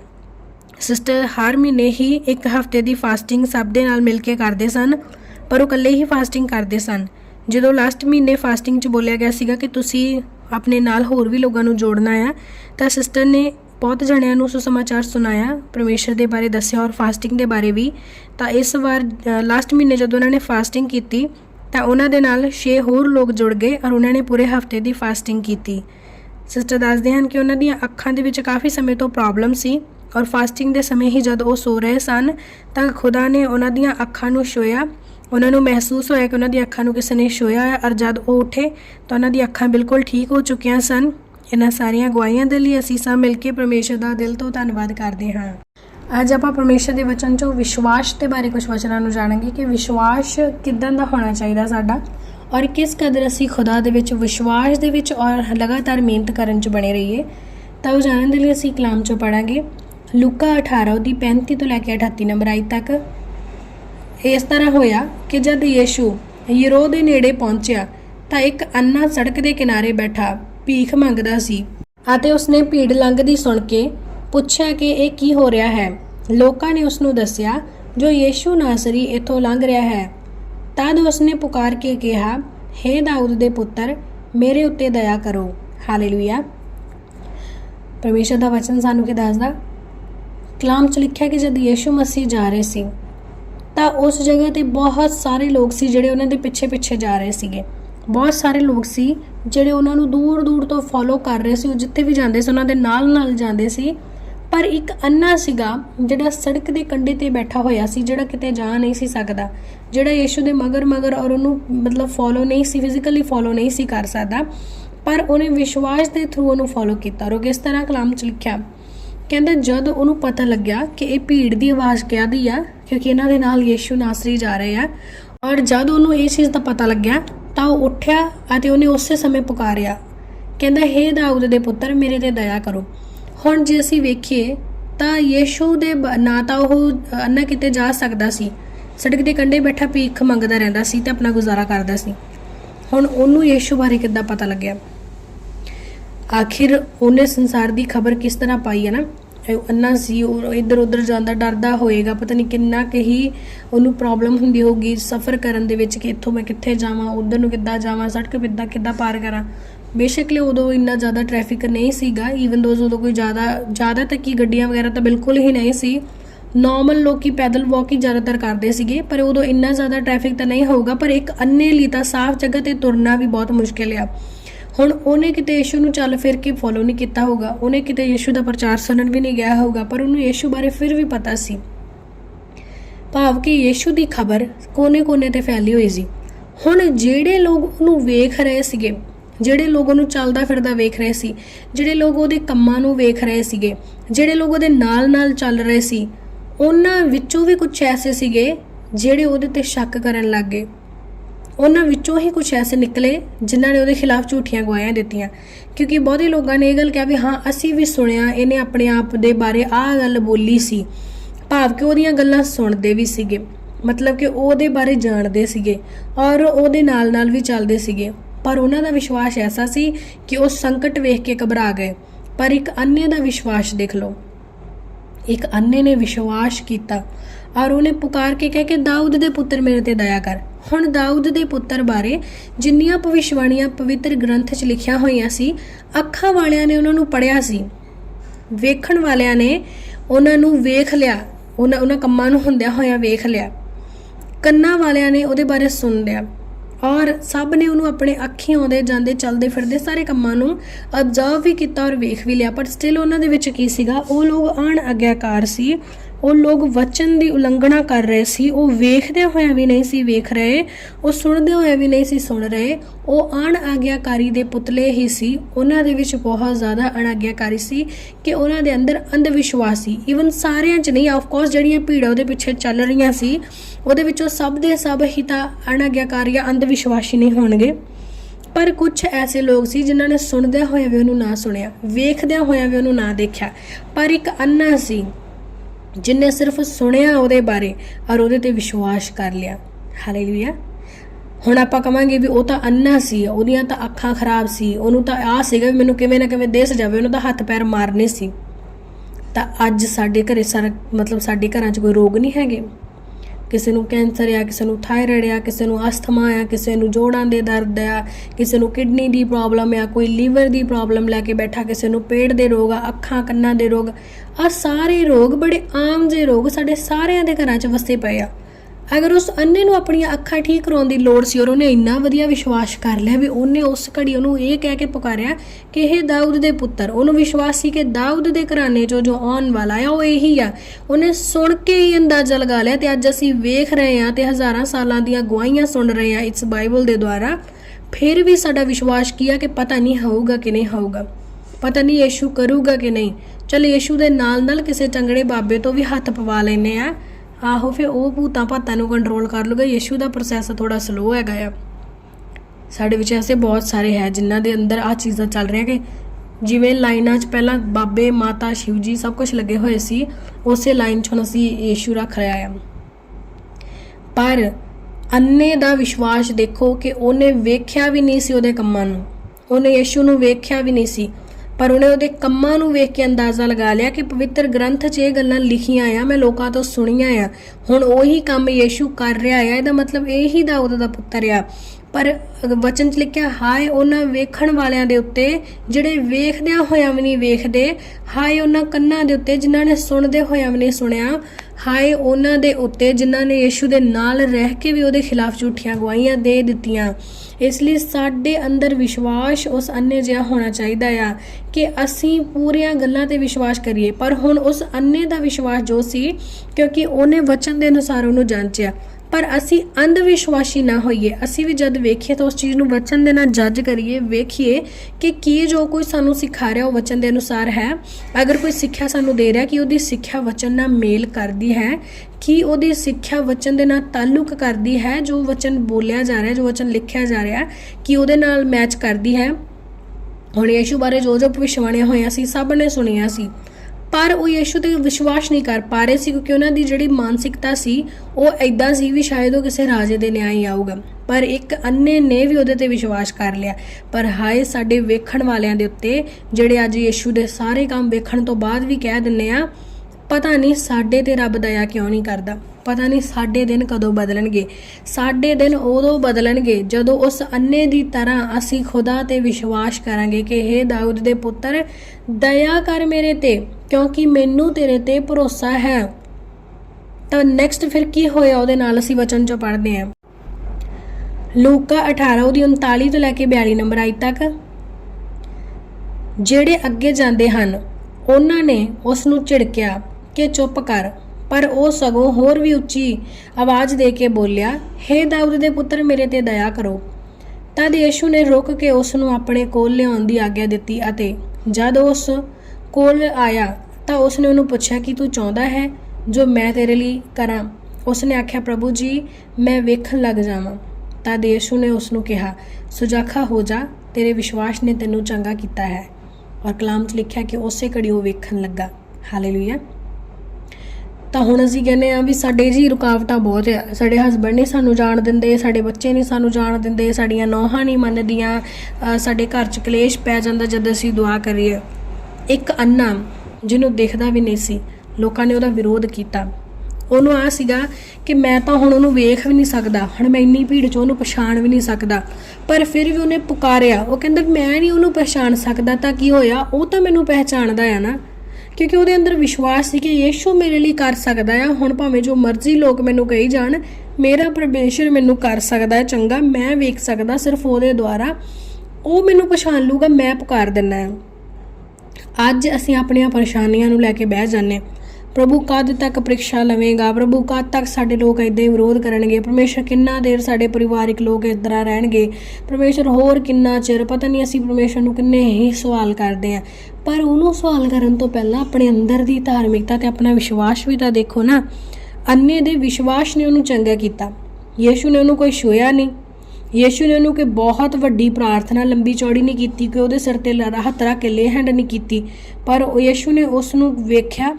ਸਿਸਟਰ ਹਰ ਮਹੀਨੇ ਹੀ ਇੱਕ ਹਫ਼ਤੇ ਦੀ ਫਾਸਟਿੰਗ ਸਭ ਦੇ ਨਾਲ ਮਿਲ ਕੇ ਕਰਦੇ ਸਨ, ਪਰ ਉਹ ਇਕੱਲੇ ਹੀ ਫਾਸਟਿੰਗ ਕਰਦੇ ਸਨ। ਜਦੋਂ ਲਾਸਟ ਮਹੀਨੇ ਫਾਸਟਿੰਗ 'ਚ ਬੋਲਿਆ ਗਿਆ ਸੀਗਾ ਕਿ ਤੁਸੀਂ ਆਪਣੇ ਨਾਲ ਹੋਰ ਵੀ ਲੋਕਾਂ ਨੂੰ ਜੋੜਨਾ ਆ, ਤਾਂ ਸਿਸਟਰ ਨੇ ਬਹੁਤ ਜਣਿਆਂ ਨੂੰ ਸੁਸਮਾਚਾਰ ਸੁਣਾਇਆ, ਪਰਮੇਸ਼ਰ ਦੇ ਬਾਰੇ ਦੱਸਿਆ ਔਰ ਫਾਸਟਿੰਗ ਦੇ ਬਾਰੇ ਵੀ। ਤਾਂ ਇਸ ਵਾਰ ਲਾਸਟ ਮਹੀਨੇ ਜਦੋਂ ਉਹਨਾਂ ਨੇ ਫਾਸਟਿੰਗ ਕੀਤੀ, ਤਾਂ ਉਹਨਾਂ ਦੇ ਨਾਲ 6 ਹੋਰ ਲੋਕ ਜੁੜ ਗਏ ਔਰ ਉਹਨਾਂ ਨੇ ਪੂਰੇ ਹਫ਼ਤੇ ਦੀ ਫਾਸਟਿੰਗ ਕੀਤੀ। ਸਿਸਟਰ ਦੱਸਦੇ ਹਨ ਕਿ ਉਹਨਾਂ ਦੀਆਂ ਅੱਖਾਂ ਦੇ ਵਿੱਚ ਕਾਫੀ ਸਮੇਂ ਤੋਂ ਪ੍ਰੋਬਲਮ ਸੀ ਔਰ ਫਾਸਟਿੰਗ ਦੇ ਸਮੇਂ ਹੀ ਜਦ ਉਹ ਸੋ ਰਹੇ ਸਨ ਤਾਂ ਖੁਦਾ ਨੇ ਉਹਨਾਂ ਦੀਆਂ ਅੱਖਾਂ ਨੂੰ ਛੋਇਆ ਉਹਨਾਂ ਨੂੰ ਮਹਿਸੂਸ ਹੋਇਆ ਕਿ ਉਹਨਾਂ ਦੀਆਂ ਅੱਖਾਂ ਨੂੰ ਕਿਸੇ ਨੇ ਛੋਇਆ ਹੈ ਔਰ ਜਦ ਉਹ ਉੱਠੇ ਤਾਂ ਉਹਨਾਂ ਦੀਆਂ ਅੱਖਾਂ ਬਿਲਕੁਲ ਠੀਕ ਹੋ ਚੁੱਕੀਆਂ ਸਨ। ਇਹਨਾਂ ਸਾਰੀਆਂ ਗਵਾਹੀਆਂ ਦੇ ਲਈ ਅਸੀਂ ਸਭ ਮਿਲ ਕੇ ਪਰਮੇਸ਼ਰ ਦਾ ਦਿਲ ਤੋਂ ਧੰਨਵਾਦ ਕਰਦੇ ਹਾਂ। ਅੱਜ ਆਪਾਂ ਪਰਮੇਸ਼ਰ ਦੇ ਵਚਨ ਚੋਂ ਵਿਸ਼ਵਾਸ ਦੇ ਬਾਰੇ ਕੁਝ ਵਚਨਾਂ ਨੂੰ ਜਾਣਾਂਗੇ ਕਿ ਵਿਸ਼ਵਾਸ ਕਿਦਾਂ ਦਾ ਹੋਣਾ ਚਾਹੀਦਾ ਸਾਡਾ। ਔਰ ਕਿਸ ਕਦਰ ਅਸੀਂ ਖੁਦਾ ਦੇ ਵਿੱਚ, ਵਿਸ਼ਵਾਸ ਦੇ ਵਿੱਚ ਔਰ ਲਗਾਤਾਰ ਮਿਹਨਤ ਕਰਨ 'ਚ ਬਣੇ ਰਹੀਏ, ਤਾਂ ਉਹ ਜਾਣਨ ਦੇ ਲਈ ਅਸੀਂ ਕਲਾਮ 'ਚੋਂ ਪੜਾਂਗੇ ਲੂਕਾ 18 ਉਹਦੀ 35 ਤੋਂ ਲੈ ਕੇ 38 ਨੰਬਰ ਆਈ ਤੱਕ। ਇਸ ਤਰ੍ਹਾਂ ਹੋਇਆ ਕਿ ਜਦ ਯੀਸ਼ੂ ਯਰੋ ਦੇ ਨੇੜੇ ਪਹੁੰਚਿਆ, ਤਾਂ ਇੱਕ ਅੰਨਾ ਸੜਕ ਦੇ ਕਿਨਾਰੇ ਬੈਠਾ, ਭੀਖ ਮੰਗਦਾ ਸੀ ਅਤੇ ਉਸਨੇ ਭੀੜ ਲੰਘਦੀ ਸੁਣ ਕੇ ਪੁੱਛਿਆ ਕਿ ਇਹ ਕੀ ਹੋ ਰਿਹਾ ਹੈ? ਲੋਕਾਂ ਨੇ ਉਸ ਨੂੰ ਦੱਸਿਆ, ਜੋ ਯੀਸ਼ੂ ਨਾਸਰੀ ਇੱਥੋਂ ਲੰਘ ਰਿਹਾ ਹੈ ਤਦ ਉਸਨੇ ਪੁਕਾਰ ਕੇ ਕਿਹਾ हे ਦਾਊਦ ਦੇ ਪੁੱਤਰ, ਮੇਰੇ ਉੱਤੇ ਦਇਆ ਕਰੋ। ਹਾਲੇਲੂਇਆ। ਪਰਮੇਸ਼ਰ ਦਾ ਵਚਨ ਸਾਨੂੰ ਕਿ ਦੱਸਦਾ? ਕਲਾਮ ਚ ਲਿਖਿਆ ਕਿ ਜਦ ਯੀਸ਼ੂ ਮਸੀਹ ਜਾ ਰਹੇ ਸੀ, ਤਾਂ ਉਸ ਜਗ੍ਹਾ ਤੇ ਬਹੁਤ ਸਾਰੇ ਲੋਕ ਸੀ ਜਿਹੜੇ ਉਹਨਾਂ ਦੇ ਪਿੱਛੇ ਪਿੱਛੇ ਜਾ ਰਹੇ ਸੀਗੇ। ਬਹੁਤ ਸਾਰੇ ਲੋਕ ਸੀ ਜਿਹੜੇ ਉਹਨਾਂ ਨੂੰ ਦੂਰ ਦੂਰ ਤੋਂ ਫੋਲੋ ਕਰ ਰਹੇ ਸੀ, ਉਹ ਜਿੱਥੇ ਵੀ ਜਾਂਦੇ ਸੀ, ਉਹਨਾਂ ਦੇ ਨਾਲ ਨਾਲ ਜਾਂਦੇ ਸੀ। ਪਰ ਇੱਕ ਅੰਨਾ ਸੀਗਾ ਜਿਹੜਾ ਸੜਕ ਦੇ ਕੰਢੇ ਤੇ ਬੈਠਾ ਹੋਇਆ ਸੀ, ਜਿਹੜਾ ਕਿਤੇ ਜਾ ਨਹੀਂ ਸੀ ਸਕਦਾ। ਜਿਹੜਾ ਯੀਸ਼ੂ ਦੇ ਮਗਰ ਮਗਰ ਔਰ ਉਹਨੂੰ ਮਤਲਬ ਫੋਲੋ ਨਹੀਂ ਸੀ ਫਿਜ਼ੀਕਲੀ ਫੋਲੋ ਨਹੀਂ ਸੀ ਕਰ ਸਕਦਾ, ਪਰ ਉਹਨੇ ਵਿਸ਼ਵਾਸ ਦੇ ਥਰੂ ਉਹਨੂੰ ਫੋਲੋ ਕੀਤਾ। ਔਰ ਉਹ ਕਿਸ ਤਰ੍ਹਾਂ ਕਲਾਮ ਚ ਲਿਖਿਆ? ਕਹਿੰਦਾ, ਜਦ ਉਹਨੂੰ ਪਤਾ ਲੱਗਿਆ ਕਿ ਇਹ ਭੀੜ ਦੀ ਆਵਾਜ਼ ਕਿਹਦੀ ਆ, ਕਿਉਂਕਿ ਇਹਨਾਂ ਦੇ ਨਾਲ ਯੀਸ਼ੂ ਨਾਸਰੀ ਜਾ ਰਹੇ ਆ, ਔਰ ਜਦ ਉਹਨੂੰ ਇਹ ਚੀਜ਼ ਦਾ ਪਤਾ ਲੱਗਿਆ, ਤਾਂ ਉਹ ਉੱਠਿਆ ਅਤੇ ਉਹਨੇ ਉਸੇ ਸਮੇਂ ਪੁਕਾਰਿਆ, ਕਹਿੰਦਾ, ਹੇ ਦਾਊਦ ਦੇ ਪੁੱਤਰ, ਮੇਰੇ ਤੇ ਦਇਆ ਕਰੋ। ਹੁਣ ਜੇ ਅਸੀਂ ਵੇਖੀਏ, ਤਾਂ ਯੀਸ਼ੂ ਦੇ ਬ- ਨਾ ਤਾਂ ਉਹ ਅੰਨਾ ਕਿਤੇ ਜਾ ਸਕਦਾ ਸੀ ਸੜਕ ਦੇ ਕੰਢੇ ਬੈਠਾ ਭੀਖ ਮੰਗਦਾ ਰਹਿੰਦਾ ਸੀ ਤੇ ਆਪਣਾ ਗੁਜ਼ਾਰਾ ਕਰਦਾ ਸੀ। ਹੁਣ ਉਹਨੂੰ ਯੀਸ਼ੂ ਬਾਰੇ ਕਿੱਦਾਂ ਪਤਾ ਲੱਗਿਆ? ਆਖਿਰ ਉਹਨੇ ਸੰਸਾਰ ਦੀ ਖਬਰ ਕਿਸ ਤਰ੍ਹਾਂ ਪਾਈ ਹੈ ਨਾ? ਇਹ ਅੰਨਾ ਸੀ, ਉਹ ਇੱਧਰ ਉੱਧਰ ਜਾਂਦਾ, ਡਰਦਾ ਹੋਏਗਾ, ਪਤਾ ਨਹੀਂ ਕਿੰਨਾ ਕਹੀ ਉਹਨੂੰ ਪ੍ਰੋਬਲਮ ਹੁੰਦੀ ਹੋਗੀ ਸਫ਼ਰ ਕਰਨ ਦੇ ਵਿੱਚ ਕਿ ਇੱਥੋਂ ਮੈਂ ਕਿੱਥੇ ਜਾਵਾਂ, ਉੱਧਰ ਨੂੰ ਕਿੱਦਾਂ ਜਾਵਾਂ, ਸੜਕ ਕਿੱਦਾਂ ਕਿੱਦਾਂ ਪਾਰ ਕਰਾਂ। ਬੇਸ਼ੱਕਲੀ ਉਦੋਂ ਇੰਨਾ ਜ਼ਿਆਦਾ ਟ੍ਰੈਫਿਕ ਨਹੀਂ ਸੀਗਾ ਈਵਨ ਦੋਜ਼ ਉਦੋਂ ਕੋਈ ਜ਼ਿਆਦਾ ਜ਼ਿਆਦਾ ਤੱਕ ਕੀ ਗੱਡੀਆਂ ਵਗੈਰਾ ਤਾਂ ਬਿਲਕੁਲ ਹੀ ਨਹੀਂ ਸੀ ਨਾਰਮਲ ਲੋਕੀ ਪੈਦਲ ਵਾਕ ਹੀ ਜ਼ਿਆਦਾਤਰ ਕਰਦੇ ਸੀਗੇ, ਪਰ ਉਦੋਂ ਇੰਨਾ ਜ਼ਿਆਦਾ ਟ੍ਰੈਫਿਕ ਤਾਂ ਨਹੀਂ ਹੋਊਗਾ, ਪਰ ਇੱਕ ਅੰਨੇ ਲਈ ਤਾਂ ਸਾਫ਼ ਜਗ੍ਹਾ ਤੇ ਤੁਰਨਾ ਵੀ ਬਹੁਤ ਮੁਸ਼ਕਿਲ ਆ। ਹੁਣ ਉਹਨੇ ਕਿਤੇ ਯਿਸੂ ਨੂੰ ਚੱਲ ਫਿਰ ਕੇ ਫੋਲੋ ਨਹੀਂ ਕੀਤਾ ਹੋਊਗਾ, ਉਹਨੇ ਕਿਤੇ ਯਿਸੂ ਦਾ ਪ੍ਰਚਾਰ ਸੁਣਨ ਵੀ ਨਹੀਂ ਗਿਆ ਹੋਊਗਾ, ਪਰ ਉਹਨੂੰ ਯਿਸੂ ਬਾਰੇ ਫਿਰ ਵੀ ਪਤਾ ਸੀ। ਭਾਵ ਕਿ ਯਿਸੂ ਦੀ ਖਬਰ ਕੋਨੇ-ਕੋਨੇ ਤੇ ਫੈਲੀ ਹੋਈ ਸੀ। ਹੁਣ ਜਿਹੜੇ ਲੋਕ ਉਹਨੂੰ ਵੇਖ ਰਹੇ ਸੀਗੇ, ਜਿਹੜੇ ਲੋਕ ਉਹਨੂੰ ਚੱਲਦਾ ਫਿਰਦਾ ਵੇਖ ਰਹੇ ਸੀ, ਜਿਹੜੇ ਲੋਕ ਉਹਦੇ ਕੰਮਾਂ ਨੂੰ ਵੇਖ ਰਹੇ ਸੀਗੇ, ਜਿਹੜੇ ਲੋਕ ਉਹਦੇ ਨਾਲ-ਨਾਲ ਚੱਲ ਰਹੇ ਸੀ ਉਹਨਾਂ ਵਿੱਚੋਂ ਵੀ ਕੁਝ ਐਸੇ ਸੀਗੇ ਜਿਹੜੇ ਉਹਦੇ ਤੇ ਸ਼ੱਕ ਕਰਨ ਲੱਗ ਗਏ। ਉਹਨਾਂ ਵਿੱਚੋਂ ਹੀ ਕੁਝ ਐਸੇ ਨਿਕਲੇ ਜਿਨ੍ਹਾਂ ਨੇ ਉਹਦੇ ਖਿਲਾਫ ਝੂਠੀਆਂ ਗਵਾਹੀਆਂ ਦਿੱਤੀਆਂ। ਕਿਉਂਕਿ ਬਹੁਤੇ ਲੋਕਾਂ ਨੇ ਇਹ ਗੱਲ ਕਿਹਾ ਵੀ ਹਾਂ, ਅਸੀਂ ਵੀ ਸੁਣਿਆ, ਇਹਨੇ ਆਪਣੇ ਆਪ ਦੇ ਬਾਰੇ ਆਹ ਗੱਲ ਬੋਲੀ ਸੀ। ਭਾਵ ਕਿ ਉਹਦੀਆਂ ਗੱਲਾਂ ਸੁਣਦੇ ਵੀ ਸੀਗੇ। ਮਤਲਬ ਕਿ ਉਹਦੇ ਬਾਰੇ ਜਾਣਦੇ ਸੀਗੇ ਔਰ ਉਹਦੇ ਨਾਲ-ਨਾਲ ਵੀ ਚੱਲਦੇ ਸੀਗੇ। ਪਰ ਉਹਨਾਂ ਦਾ ਵਿਸ਼ਵਾਸ ਐਸਾ ਸੀ ਕਿ ਉਹ ਸੰਕਟ ਵੇਖ ਕੇ ਘਬਰਾ ਗਏ। ਪਰ ਇੱਕ ਅੰਨੇ ਦਾ ਵਿਸ਼ਵਾਸ ਦੇਖ ਲਓ। ਇੱਕ ਅੰਨੇ ਨੇ ਵਿਸ਼ਵਾਸ ਕੀਤਾ ਔਰ ਉਹਨੇ ਪੁਕਾਰ ਕੇ ਕਹਿ ਕਿ ਦਾਊਦ ਦੇ ਪੁੱਤਰ ਮੇਰੇ ਤੇ ਦਇਆ ਕਰ। ਹੁਣ ਦਾਊਦ ਦੇ ਪੁੱਤਰ ਬਾਰੇ ਜਿੰਨੀਆਂ ਭਵਿਸ਼ਵਾਣੀਆਂ ਪਵਿੱਤਰ ਗ੍ਰੰਥ 'ਚ ਲਿਖੀਆਂ ਹੋਈਆਂ ਸੀ, ਅੱਖਾਂ ਵਾਲਿਆਂ ਨੇ ਉਹਨਾਂ ਨੂੰ ਪੜਿਆ ਸੀ। ਵੇਖਣ ਵਾਲਿਆਂ ਨੇ ਉਹਨਾਂ ਨੂੰ ਵੇਖ ਲਿਆ। ਉਹਨਾਂ ਉਹਨਾਂ ਕੰਮਾਂ ਨੂੰ ਹੁੰਦਿਆਂ ਹੋਇਆਂ ਵੇਖ ਲਿਆ। ਕੰਨਾਂ ਵਾਲਿਆਂ ਨੇ ਉਹਦੇ ਬਾਰੇ ਸੁਣ ਲਿਆ। ਔਰ ਸਭ ਨੇ ਉਹਨੂੰ ਆਪਣੇ ਅੱਖੀਂ ਆਉਂਦੇ ਜਾਂਦੇ ਚੱਲਦੇ ਫਿਰਦੇ ਸਾਰੇ ਕੰਮਾਂ ਨੂੰ ਅਬਜ਼ਰਵ ਵੀ ਕੀਤਾ ਔਰ ਵੇਖ ਵੀ ਲਿਆ, ਪਰ ਸਟਿਲ ਉਹਨਾਂ ਦੇ ਵਿੱਚ ਕੀ ਸੀਗਾ, ਉਹ ਲੋਕ ਅਣ ਅਗਿਆਕਾਰ ਸੀ। ਉਹ ਲੋਕ ਵਚਨ ਦੀ ਉਲੰਘਣਾ ਕਰ ਰਹੇ ਸੀ, ਉਹ ਵੇਖਦੇ ਹੋਇਆਂ ਵੀ ਨਹੀਂ ਸੀ ਵੇਖ ਰਹੇ, ਉਹ ਸੁਣਦੇ ਹੋਏ ਵੀ ਨਹੀਂ ਸੀ ਸੁਣ ਰਹੇ। ਉਹ ਅਣ ਆਗਿਆਕਾਰੀ ਦੇ ਪੁਤਲੇ ਹੀ ਸੀ, ਉਹਨਾਂ ਦੇ ਵਿੱਚ ਬਹੁਤ ਜ਼ਿਆਦਾ ਅਣਆਗਿਆਕਾਰੀ ਸੀ ਕਿ ਉਹਨਾਂ ਦੇ ਅੰਦਰ ਅੰਧ ਵਿਸ਼ਵਾਸ ਸੀ। ਈਵਨ ਸਾਰਿਆਂ 'ਚ ਨਹੀਂ ਆਫ ਕੋਰਸ ਜਿਹੜੀਆਂ ਭੀੜਾਂ ਉਹਦੇ ਪਿੱਛੇ ਚੱਲ ਰਹੀਆਂ ਸੀ, ਉਹਦੇ ਵਿੱਚੋਂ ਸਭ ਦੇ ਸਭ ਹੀ ਤਾਂ ਅਣਆਗਿਆਕਾਰੀ ਜਾਂ ਅੰਧ ਵਿਸ਼ਵਾਸੀ ਨਹੀਂ ਹੋਣਗੇ। ਪਰ ਕੁਝ ਐਸੇ ਲੋਕ ਸੀ ਜਿਨ੍ਹਾਂ ਨੇ ਸੁਣਦਿਆਂ ਹੋਇਆ ਵੀ ਉਹਨੂੰ ਨਾ ਸੁਣਿਆ, ਵੇਖਦਿਆਂ ਹੋਇਆਂ ਵੀ ਉਹਨੂੰ ਨਾ ਦੇਖਿਆ। ਪਰ ਇੱਕ ਅੰਨਾ ਸੀ ਜਿਨੇ ਸਿਰਫ ਸੁਣਿਆ ਉਹਦੇ ਬਾਰੇ ਔਰ ਉਹਦੇ ਤੇ ਵਿਸ਼ਵਾਸ ਕਰ ਲਿਆ। ਹਾਲੇਲੂਇਆ ਹੁਣ ਆਪਾਂ ਕਵਾਂਗੇ ਵੀ ਉਹ ਤਾਂ ਅੰਨਾ ਸੀ, ਉਹਦੀਆਂ ਤਾਂ ਅੱਖਾਂ ਖਰਾਬ ਸੀ, ਉਹਨੂੰ ਤਾਂ ਆਹ ਸੀਗਾ ਵੀ ਮੈਨੂੰ ਕਿਵੇਂ ਨਾ ਕਿਵੇਂ ਦੇਸ ਜਾਵੇ, ਉਹਨੂੰ ਤਾਂ ਹੱਥ ਪੈਰ ਮਾਰਨੇ ਸੀ। ਤਾਂ ਅੱਜ ਸਾਡੇ ਘਰੇ ਸਾਰਾ ਮਤਲਬ ਸਾਡੇ ਘਰਾਂ 'ਚ ਕੋਈ ਰੋਗ ਨਹੀਂ ਹੈਗੇ? ਕਿਸੇ ਨੂੰ ਕੈਂਸਰ ਆ, ਕਿਸੇ ਨੂੰ ਥਾਇਰਾਇਡ ਆ, ਕਿਸੇ ਨੂੰ ਅਸਥਮਾ ਆ, ਕਿਸੇ ਨੂੰ ਜੋੜਾਂ ਦੇ ਦਰਦ ਆ, ਕਿਸੇ ਨੂੰ ਕਿਡਨੀ ਦੀ ਪ੍ਰੋਬਲਮ ਆ, ਕੋਈ ਲੀਵਰ ਦੀ ਪ੍ਰੋਬਲਮ ਲੈ ਕੇ ਬੈਠਾ, ਕਿਸੇ ਨੂੰ ਪੇਟ ਦੇ ਰੋਗ ਆ, ਅੱਖਾਂ, ਕੰਨਾਂ ਦੇ ਰੋਗ ਆ ਸਾਰੇ ਰੋਗ ਬੜੇ ਆਮ ਜਿਹੇ ਰੋਗ ਸਾਡੇ ਸਾਰਿਆਂ ਦੇ ਘਰਾਂ 'ਚ ਵਸੇ ਪਏ ਆ। ਅਗਰ ਉਸ ਅੰਨੇ ਨੂੰ ਆਪਣੀਆਂ ਅੱਖਾਂ ਠੀਕ ਕਰਾਉਣ ਦੀ ਲੋੜ ਸੀ ਔਰ ਉਹਨੇ ਇੰਨਾ ਵਧੀਆ ਵਿਸ਼ਵਾਸ ਕਰ ਲਿਆ ਵੀ ਉਹਨੇ ਉਸ ਘੜੀ ਉਹਨੂੰ ਇਹ ਕਹਿ ਕੇ ਪੁਕਾਰਿਆ ਕਿ ਇਹ ਦਾਊਦ ਦੇ ਪੁੱਤਰ, ਉਹਨੂੰ ਵਿਸ਼ਵਾਸ ਸੀ ਕਿ ਦਾਊਦ ਦੇ ਘਰਾਣੇ 'ਚੋਂ ਜੋ ਆਉਣ ਵਾਲਾ ਆ, ਉਹ ਇਹੀ ਆ। ਉਹਨੇ ਸੁਣ ਕੇ ਹੀ ਅੰਦਾਜ਼ਾ ਲਗਾ ਲਿਆ ਤੇ ਅੱਜ ਅਸੀਂ ਵੇਖ ਰਹੇ ਹਾਂ ਤੇ ਹਜ਼ਾਰਾਂ ਸਾਲਾਂ ਦੀਆਂ ਗਵਾਹੀਆਂ ਸੁਣ ਰਹੇ ਹਾਂ ਇਸ ਬਾਈਬਲ ਦੇ ਦੁਆਰਾ। ਫਿਰ ਵੀ ਸਾਡਾ ਵਿਸ਼ਵਾਸ ਕੀ ਆ ਕਿ ਪਤਾ ਨਹੀਂ ਹੋਊਗਾ ਕਿ ਨਹੀਂ ਹੋਊਗਾ। ਪਤਾ ਨਹੀਂ ਯੇਸ਼ੂ ਕਰੂਗਾ ਕਿ ਨਹੀਂ। ਚਲ ਯੇਸ਼ੂ ਦੇ ਨਾਲ ਨਾਲ ਕਿਸੇ ਚੰਗੜੇ ਬਾਬੇ ਤੋਂ ਵੀ ਹੱਥ ਪਵਾ ਲੈਨੇ ਆ ਆਹੋ, ਫਿਰ ਉਹ ਭੂਤਾਂ ਭਾਤਾਂ ਨੂੰ ਕੰਟਰੋਲ ਕਰ ਲੂਗਾ। ਯੀਸ਼ੂ ਦਾ ਪ੍ਰੋਸੈਸ ਥੋੜਾ ਸਲੋ ਹੈਗਾ ਆ। ਸਾਡੇ ਵਿੱਚ ਐਸੇ ਬਹੁਤ ਸਾਰੇ ਹੈ ਜਿਨ੍ਹਾਂ ਦੇ ਅੰਦਰ ਆ ਚੀਜ਼ਾਂ ਚੱਲ ਰਹੀਆਂ ਕਿ ਜਿਵੇਂ ਲਾਈਨਾਂ 'ਚ ਪਹਿਲਾਂ ਬਾਬੇ, ਮਾਤਾ ਸ਼ਿਵ ਜੀ ਸਭ ਕੁਝ ਲੱਗੇ ਹੋਏ ਸੀ, ਉਸੇ ਲਾਈਨ 'ਚ ਹੁਣ ਅਸੀਂ ਯੇਸ਼ੂ ਰੱਖ ਲਿਆ ਆ। ਪਰ ਅੰਨੇ ਦਾ ਵਿਸ਼ਵਾਸ ਦੇਖੋ ਕਿ ਉਹਨੇ ਵੇਖਿਆ ਵੀ ਨਹੀਂ ਸੀ ਉਹਦੇ ਕੰਮਾਂ ਨੂੰ। ਉਹਨੇ ਯੇਸ਼ੂ ਨੂੰ ਵੇਖਿਆ ਵੀ ਨਹੀਂ ਸੀ। ਪਰ ਉਹਨੇ ਉਹਦੇ ਕੰਮਾਂ ਨੂੰ ਵੇਖ ਕੇ ਅੰਦਾਜ਼ਾ ਲਗਾ ਲਿਆ ਕਿ ਪਵਿੱਤਰ ਗ੍ਰੰਥ 'ਚ ਇਹ ਗੱਲਾਂ ਲਿਖੀਆਂ ਆ, ਮੈਂ ਲੋਕਾਂ ਤੋਂ ਸੁਣੀਆਂ ਆ। ਹੁਣ ਉਹੀ ਕੰਮ ਯੀਸ਼ੂ ਕਰ ਰਿਹਾ ਆ, ਇਹਦਾ ਮਤਲਬ ਇਹੀ ਦਾਊਦ ਦਾ ਪੁੱਤਰ ਆ। ਪਰ ਵਚਨ 'ਚ ਲਿਖਿਆ, ਹਾਏ ਉਹਨਾਂ ਵੇਖਣ ਵਾਲਿਆਂ ਦੇ ਉੱਤੇ, ਜਿਹੜੇ ਵੇਖਦਿਆਂ ਹੋਇਆਂ ਵੀ ਨਹੀਂ ਵੇਖਦੇ, ਹਾਏ ਉਹਨਾਂ ਕੰਨਾਂ ਦੇ ਉੱਤੇ, ਜਿਨ੍ਹਾਂ ਨੇ ਸੁਣਦੇ ਹੋਇਆਂ ਵੀ ਨਹੀਂ ਸੁਣਿਆ, ਹਾਏ ਉਹਨਾਂ ਦੇ ਉੱਤੇ, ਜਿਨ੍ਹਾਂ ਨੇ ਯੀਸ਼ੂ ਦੇ ਨਾਲ ਰਹਿ ਕੇ ਵੀ ਉਹਦੇ ਖਿਲਾਫ ਝੂਠੀਆਂ ਗਵਾਹੀਆਂ ਦੇ ਦਿੱਤੀਆਂ। ਇਸ ਲਈ ਸਾਡੇ ਅੰਦਰ ਵਿਸ਼ਵਾਸ ਉਸ ਅੰਨੇ ਜਿਹਾ ਹੋਣਾ ਚਾਹੀਦਾ ਆ ਕਿ ਅਸੀਂ ਪੂਰੀਆਂ ਗੱਲਾਂ ਤੇ ਵਿਸ਼ਵਾਸ ਕਰੀਏ। ਪਰ ਹੁਣ ਉਸ ਅੰਨੇ ਦਾ ਵਿਸ਼ਵਾਸ ਜੋ ਸੀ, ਕਿਉਂਕਿ ਉਹਨੇ ਵਚਨ ਦੇ ਅਨੁਸਾਰ ਉਹਨੂੰ ਜਾਂਚਿਆ। ਪਰ ਅਸੀਂ ਅੰਧ ਵਿਸ਼ਵਾਸੀ ਨਾ ਹੋਈਏ। ਅਸੀਂ ਵੀ ਜਦ ਵੇਖੀਏ ਤਾਂ ਉਸ ਚੀਜ਼ ਨੂੰ ਵਚਨ ਦੇ ਨਾਲ ਜੱਜ ਕਰੀਏ, ਵੇਖੀਏ ਕਿ ਕੀ ਜੋ ਕੋਈ ਸਾਨੂੰ ਸਿਖਾ ਰਿਹਾ, ਉਹ ਵਚਨ ਦੇ ਅਨੁਸਾਰ ਹੈ। ਅਗਰ ਕੋਈ ਸਿੱਖਿਆ ਸਾਨੂੰ ਦੇ ਰਿਹਾ ਕਿ ਉਹਦੀ ਸਿੱਖਿਆ ਵਚਨ ਨਾਲ ਮੇਲ ਕਰਦੀ ਹੈ, ਕਿ ਉਹਦੀ ਸਿੱਖਿਆ ਵਚਨ ਦੇ ਨਾਲ ਤਾਲੁਕ ਕਰਦੀ ਹੈ, ਜੋ ਵਚਨ ਬੋਲਿਆ ਜਾ ਰਿਹਾ, ਜੋ ਵਚਨ ਲਿਖਿਆ ਜਾ ਰਿਹਾ, ਕਿ ਉਹਦੇ ਨਾਲ ਮੈਚ ਕਰਦੀ ਹੈ। ਹੁਣ ਯੀਸ਼ੂ ਬਾਰੇ ਜੋ ਜੋ ਭਵਿੱਖਬਾਣੀਆਂ ਹੋਈਆਂ ਸੀ, ਸਭ ਨੇ ਸੁਣੀਆਂ ਸੀ। ਪਰ ਉਹ ਯੀਸ਼ੂ ਤੇ ਵਿਸ਼ਵਾਸ ਨਹੀਂ ਕਰ ਪਾ ਰਹੇ ਸੀ ਕਿਉਂਕਿ ਉਹਨਾਂ ਦੀ ਜਿਹੜੀ ਮਾਨਸਿਕਤਾ ਸੀ, ਉਹ ਐਦਾਂ ਸੀ ਵੀ ਸ਼ਾਇਦ ਉਹ ਕਿਸੇ ਰਾਜੇ ਦੇ ਨਿਆਂ ਹੀ ਆਊਗਾ। ਪਰ ਇੱਕ ਅੰਨੇ ਨੇ ਵੀ ਉਹਦੇ ਤੇ ਵਿਸ਼ਵਾਸ ਕਰ ਲਿਆ। ਪਰ ਹਾਏ, ਸਾਡੇ ਵੇਖਣ ਵਾਲਿਆਂ ਦੇ ਉੱਤੇ ਜਿਹੜੇ ਅੱਜ ਯੀਸ਼ੂ ਦੇ ਸਾਰੇ ਕੰਮ ਵੇਖਣ ਤੋਂ ਬਾਅਦ ਵੀ ਕਹਿ ਦਿੰਨੇ ਆ, ਪਤਾ ਨਹੀਂ ਸਾਡੇ ਤੇ ਰੱਬ ਦਇਆ ਕਿਉਂ ਨਹੀਂ ਕਰਦਾ? ਪਤਾ ਨਹੀਂ ਸਾਡੇ ਦਿਨ ਕਦੋਂ ਬਦਲਣਗੇ। ਸਾਡੇ ਦਿਨ ਉਦੋਂ ਬਦਲਣਗੇ ਜਦੋਂ ਉਸ ਅੰਨੇ ਦੀ ਤਰ੍ਹਾਂ ਅਸੀਂ ਖੁਦਾ ਤੇ ਵਿਸ਼ਵਾਸ ਕਰਾਂਗੇ ਕਿ हे ਦਾਊਦ ਦੇ ਪੁੱਤਰ, ਦਇਆ ਕਰ ਮੇਰੇ ਤੇ, ਕਿਉਂਕਿ ਮੈਨੂੰ ਤੇਰੇ ਤੇ ਭਰੋਸਾ ਹੈ। ਤਾਂ ਨੈਕਸਟ ਫਿਰ ਕੀ ਹੋਇਆ ਉਹਦੇ ਨਾਲ ਅਸੀਂ ਵਚਨ ਚੋਂ ਪੜ੍ਹਦੇ ਹਾਂ। ਲੂਕਾ 18 ਉਹਦੀ 39 ਤੋਂ ਲੈ ਕੇ 42 ਨੰਬਰ ਆਈ ਤੱਕ। ਜਿਹੜੇ ਅੱਗੇ ਜਾਂਦੇ ਹਨ, ਉਹਨਾਂ ਨੇ ਉਸ ਨੂੰ ਝਿੜਕਿਆ ਕਿ ਚੁੱਪ ਕਰ। ਪਰ ਉਹ ਸਗੋਂ ਹੋਰ ਵੀ ਉੱਚੀ ਆਵਾਜ਼ ਦੇ ਕੇ ਬੋਲਿਆ हे ਦਾਊਦ ਦੇ ਪੁੱਤਰ ਮੇਰੇ ਤੇ ਦਇਆ ਕਰੋ। ਤਦ ਯੀਸ਼ੂ ਨੇ ਰੁਕ ਕੇ ਉਸ ਨੂੰ ਆਪਣੇ ਕੋਲ ਲਿਆਉਣ ਦੀ ਆਗਿਆ ਦਿੱਤੀ ਅਤੇ ਜਦ ਉਸ ਕੋਲ ਆਇਆ ਤਾਂ ਉਸ ਨੇ ਉਹਨੂੰ ਪੁੱਛਿਆ ਕਿ ਤੂੰ ਚਾਹੁੰਦਾ ਹੈ ਜੋ ਮੈਂ ਤੇਰੇ ਲਈ ਕਰਾਂ? ਉਸ ਨੇ ਆਖਿਆ, ਪ੍ਰਭੂ ਜੀ, ਮੈਂ ਵੇਖਣ ਲੱਗ ਜਾਵਾਂ। ਤਦ ਯੀਸ਼ੂ ਨੇ ਉਸ ਨੂੰ ਕਿਹਾ, ਸੁਜਾਖਾ ਹੋ ਜਾ, ਤੇਰੇ ਵਿਸ਼ਵਾਸ ਨੇ ਤੈਨੂੰ ਚੰਗਾ ਕੀਤਾ ਹੈ। ਔਰ ਕਲਾਮ 'ਚ ਲਿਖਿਆ ਕਿ ਉਸੇ ਘੜੀ ਉਹ ਵੇਖਣ ਲੱਗਾ। ਹਾਲੇਲੂਇਆ ਤਾਂ ਹੁਣ ਅਸੀਂ ਕਹਿੰਦੇ ਆ ਵੀ ਸਾਡੇ ਜੀ ਰੁਕਾਵਟਾਂ ਬਹੁਤ ਆ। ਸਾਡੇ ਹਸਬੰਡ ਨਹੀਂ ਸਾਨੂੰ ਜਾਣ ਦਿੰਦੇ, ਸਾਡੇ ਬੱਚੇ ਨਹੀਂ ਸਾਨੂੰ ਜਾਣ ਦਿੰਦੇ, ਸਾਡੀਆਂ ਨੌਹਾਂ ਨਹੀਂ ਮੰਨਦੀਆਂ ਸਾਡੇ ਘਰ 'ਚ ਕਲੇਸ਼ ਪੈ ਜਾਂਦਾ ਜਦ ਅਸੀਂ ਦੁਆ ਕਰੀਏ। ਇੱਕ ਅੰਨਾ ਜਿਹਨੂੰ ਦੇਖਦਾ ਵੀ ਨਹੀਂ ਸੀ, ਲੋਕਾਂ ਨੇ ਉਹਦਾ ਵਿਰੋਧ ਕੀਤਾ। ਉਹਨੂੰ ਆ ਸੀਗਾ ਕਿ ਮੈਂ ਤਾਂ ਹੁਣ ਉਹਨੂੰ ਵੇਖ ਵੀ ਨਹੀਂ ਸਕਦਾ, ਹੁਣ ਮੈਂ ਇੰਨੀ ਭੀੜ 'ਚ ਉਹਨੂੰ ਪਛਾਣ ਵੀ ਨਹੀਂ ਸਕਦਾ। ਪਰ ਫਿਰ ਵੀ ਉਹਨੇ ਪੁਕਾਰਿਆ, ਉਹ ਕਹਿੰਦਾ ਮੈਂ ਨਹੀਂ ਉਹਨੂੰ ਪਛਾਣ ਸਕਦਾ ਤਾਂ ਕੀ ਹੋਇਆ, ਉਹ ਤਾਂ ਮੈਨੂੰ ਪਹਿਚਾਣਦਾ ਆ ਨਾ। ਕਿਉਂਕਿ ਉਹਦੇ ਅੰਦਰ ਵਿਸ਼ਵਾਸ ਸੀ ਕਿ ਯੀਸ਼ੂ ਮੇਰੇ ਲਈ ਕਰ ਸਕਦਾ ਆ। ਹੁਣ ਭਾਵੇਂ ਜੋ ਮਰਜ਼ੀ ਲੋਕ ਮੈਨੂੰ ਕਹੀ ਜਾਣ, ਮੇਰਾ ਪਰਮੇਸ਼ਰ ਮੈਨੂੰ ਕਰ ਸਕਦਾ ਹੈ, ਚੰਗਾ ਮੈਂ ਵੇਖ ਸਕਦਾ ਸਿਰਫ ਉਹਦੇ ਦੁਆਰਾ। ਉਹ ਮੈਨੂੰ ਪਛਾਣ ਲੂਗਾ, ਮੈਂ ਪੁਕਾਰ ਦਿੰਨਾ ਹੈ ਅੱਜ ਅਸੀਂ ਆਪਣੀਆਂ ਪਰੇਸ਼ਾਨੀਆਂ ਨੂੰ ਲੈ ਕੇ ਬਹਿ ਜਾਂਦੇ ਹਾਂ। ਪ੍ਰਭੂ ਕਦ ਤੱਕ ਪ੍ਰੀਖਿਆ ਲਵੇਗਾ? ਪ੍ਰਭੂ ਕਦ ਤੱਕ ਸਾਡੇ ਲੋਕ ਇਦਾਂ ਹੀ ਵਿਰੋਧ ਕਰਨਗੇ? ਪਰਮੇਸ਼ਰ ਕਿੰਨਾ ਦੇਰ ਸਾਡੇ ਪਰਿਵਾਰਿਕ ਲੋਕ ਇਸ ਤਰ੍ਹਾਂ ਰਹਿਣਗੇ? ਪਰਮੇਸ਼ਰ ਹੋਰ ਕਿੰਨਾ ਚਿਰ? ਪਤਾ ਨਹੀਂ ਅਸੀਂ ਪਰਮੇਸ਼ਰ ਨੂੰ ਕਿੰਨੇ ਹੀ ਸਵਾਲ ਕਰਦੇ ਆ। ਪਰ ਉਹਨੂੰ ਸਵਾਲ ਕਰਨ ਤੋਂ ਪਹਿਲਾਂ ਆਪਣੇ ਅੰਦਰ ਦੀ ਧਾਰਮਿਕਤਾ ਤੇ ਆਪਣਾ ਵਿਸ਼ਵਾਸ ਵੀ ਤਾਂ ਦੇਖੋ ਨਾ। ਅੰਨੇ ਦੇ ਵਿਸ਼ਵਾਸ ਨੇ ਉਹਨੂੰ ਚੰਗਾ ਕੀਤਾ। ਯੀਸ਼ੂ ਨੇ ਉਹਨੂੰ ਕੋਈ ਛੂਇਆ ਨਹੀਂ। ਯੀਸ਼ੂ ਨੇ ਉਹਨੂੰ ਕੋਈ ਬਹੁਤ ਵੱਡੀ ਪ੍ਰਾਰਥਨਾ, ਲੰਬੀ ਚੌੜੀ ਨਹੀਂ ਕੀਤੀ ਕਿ ਉਹਦੇ ਸਿਰ ਤੇ ਲ- ਹੱਥ ਰੱਖ ਕੇ ਲੇ ਹੈਂਡ ਨਹੀਂ ਕੀਤੀ। ਪਰ ਉਹ ਯੀਸ਼ੂ ਨੇ ਉਸ ਨੂੰ ਵੇਖਿਆ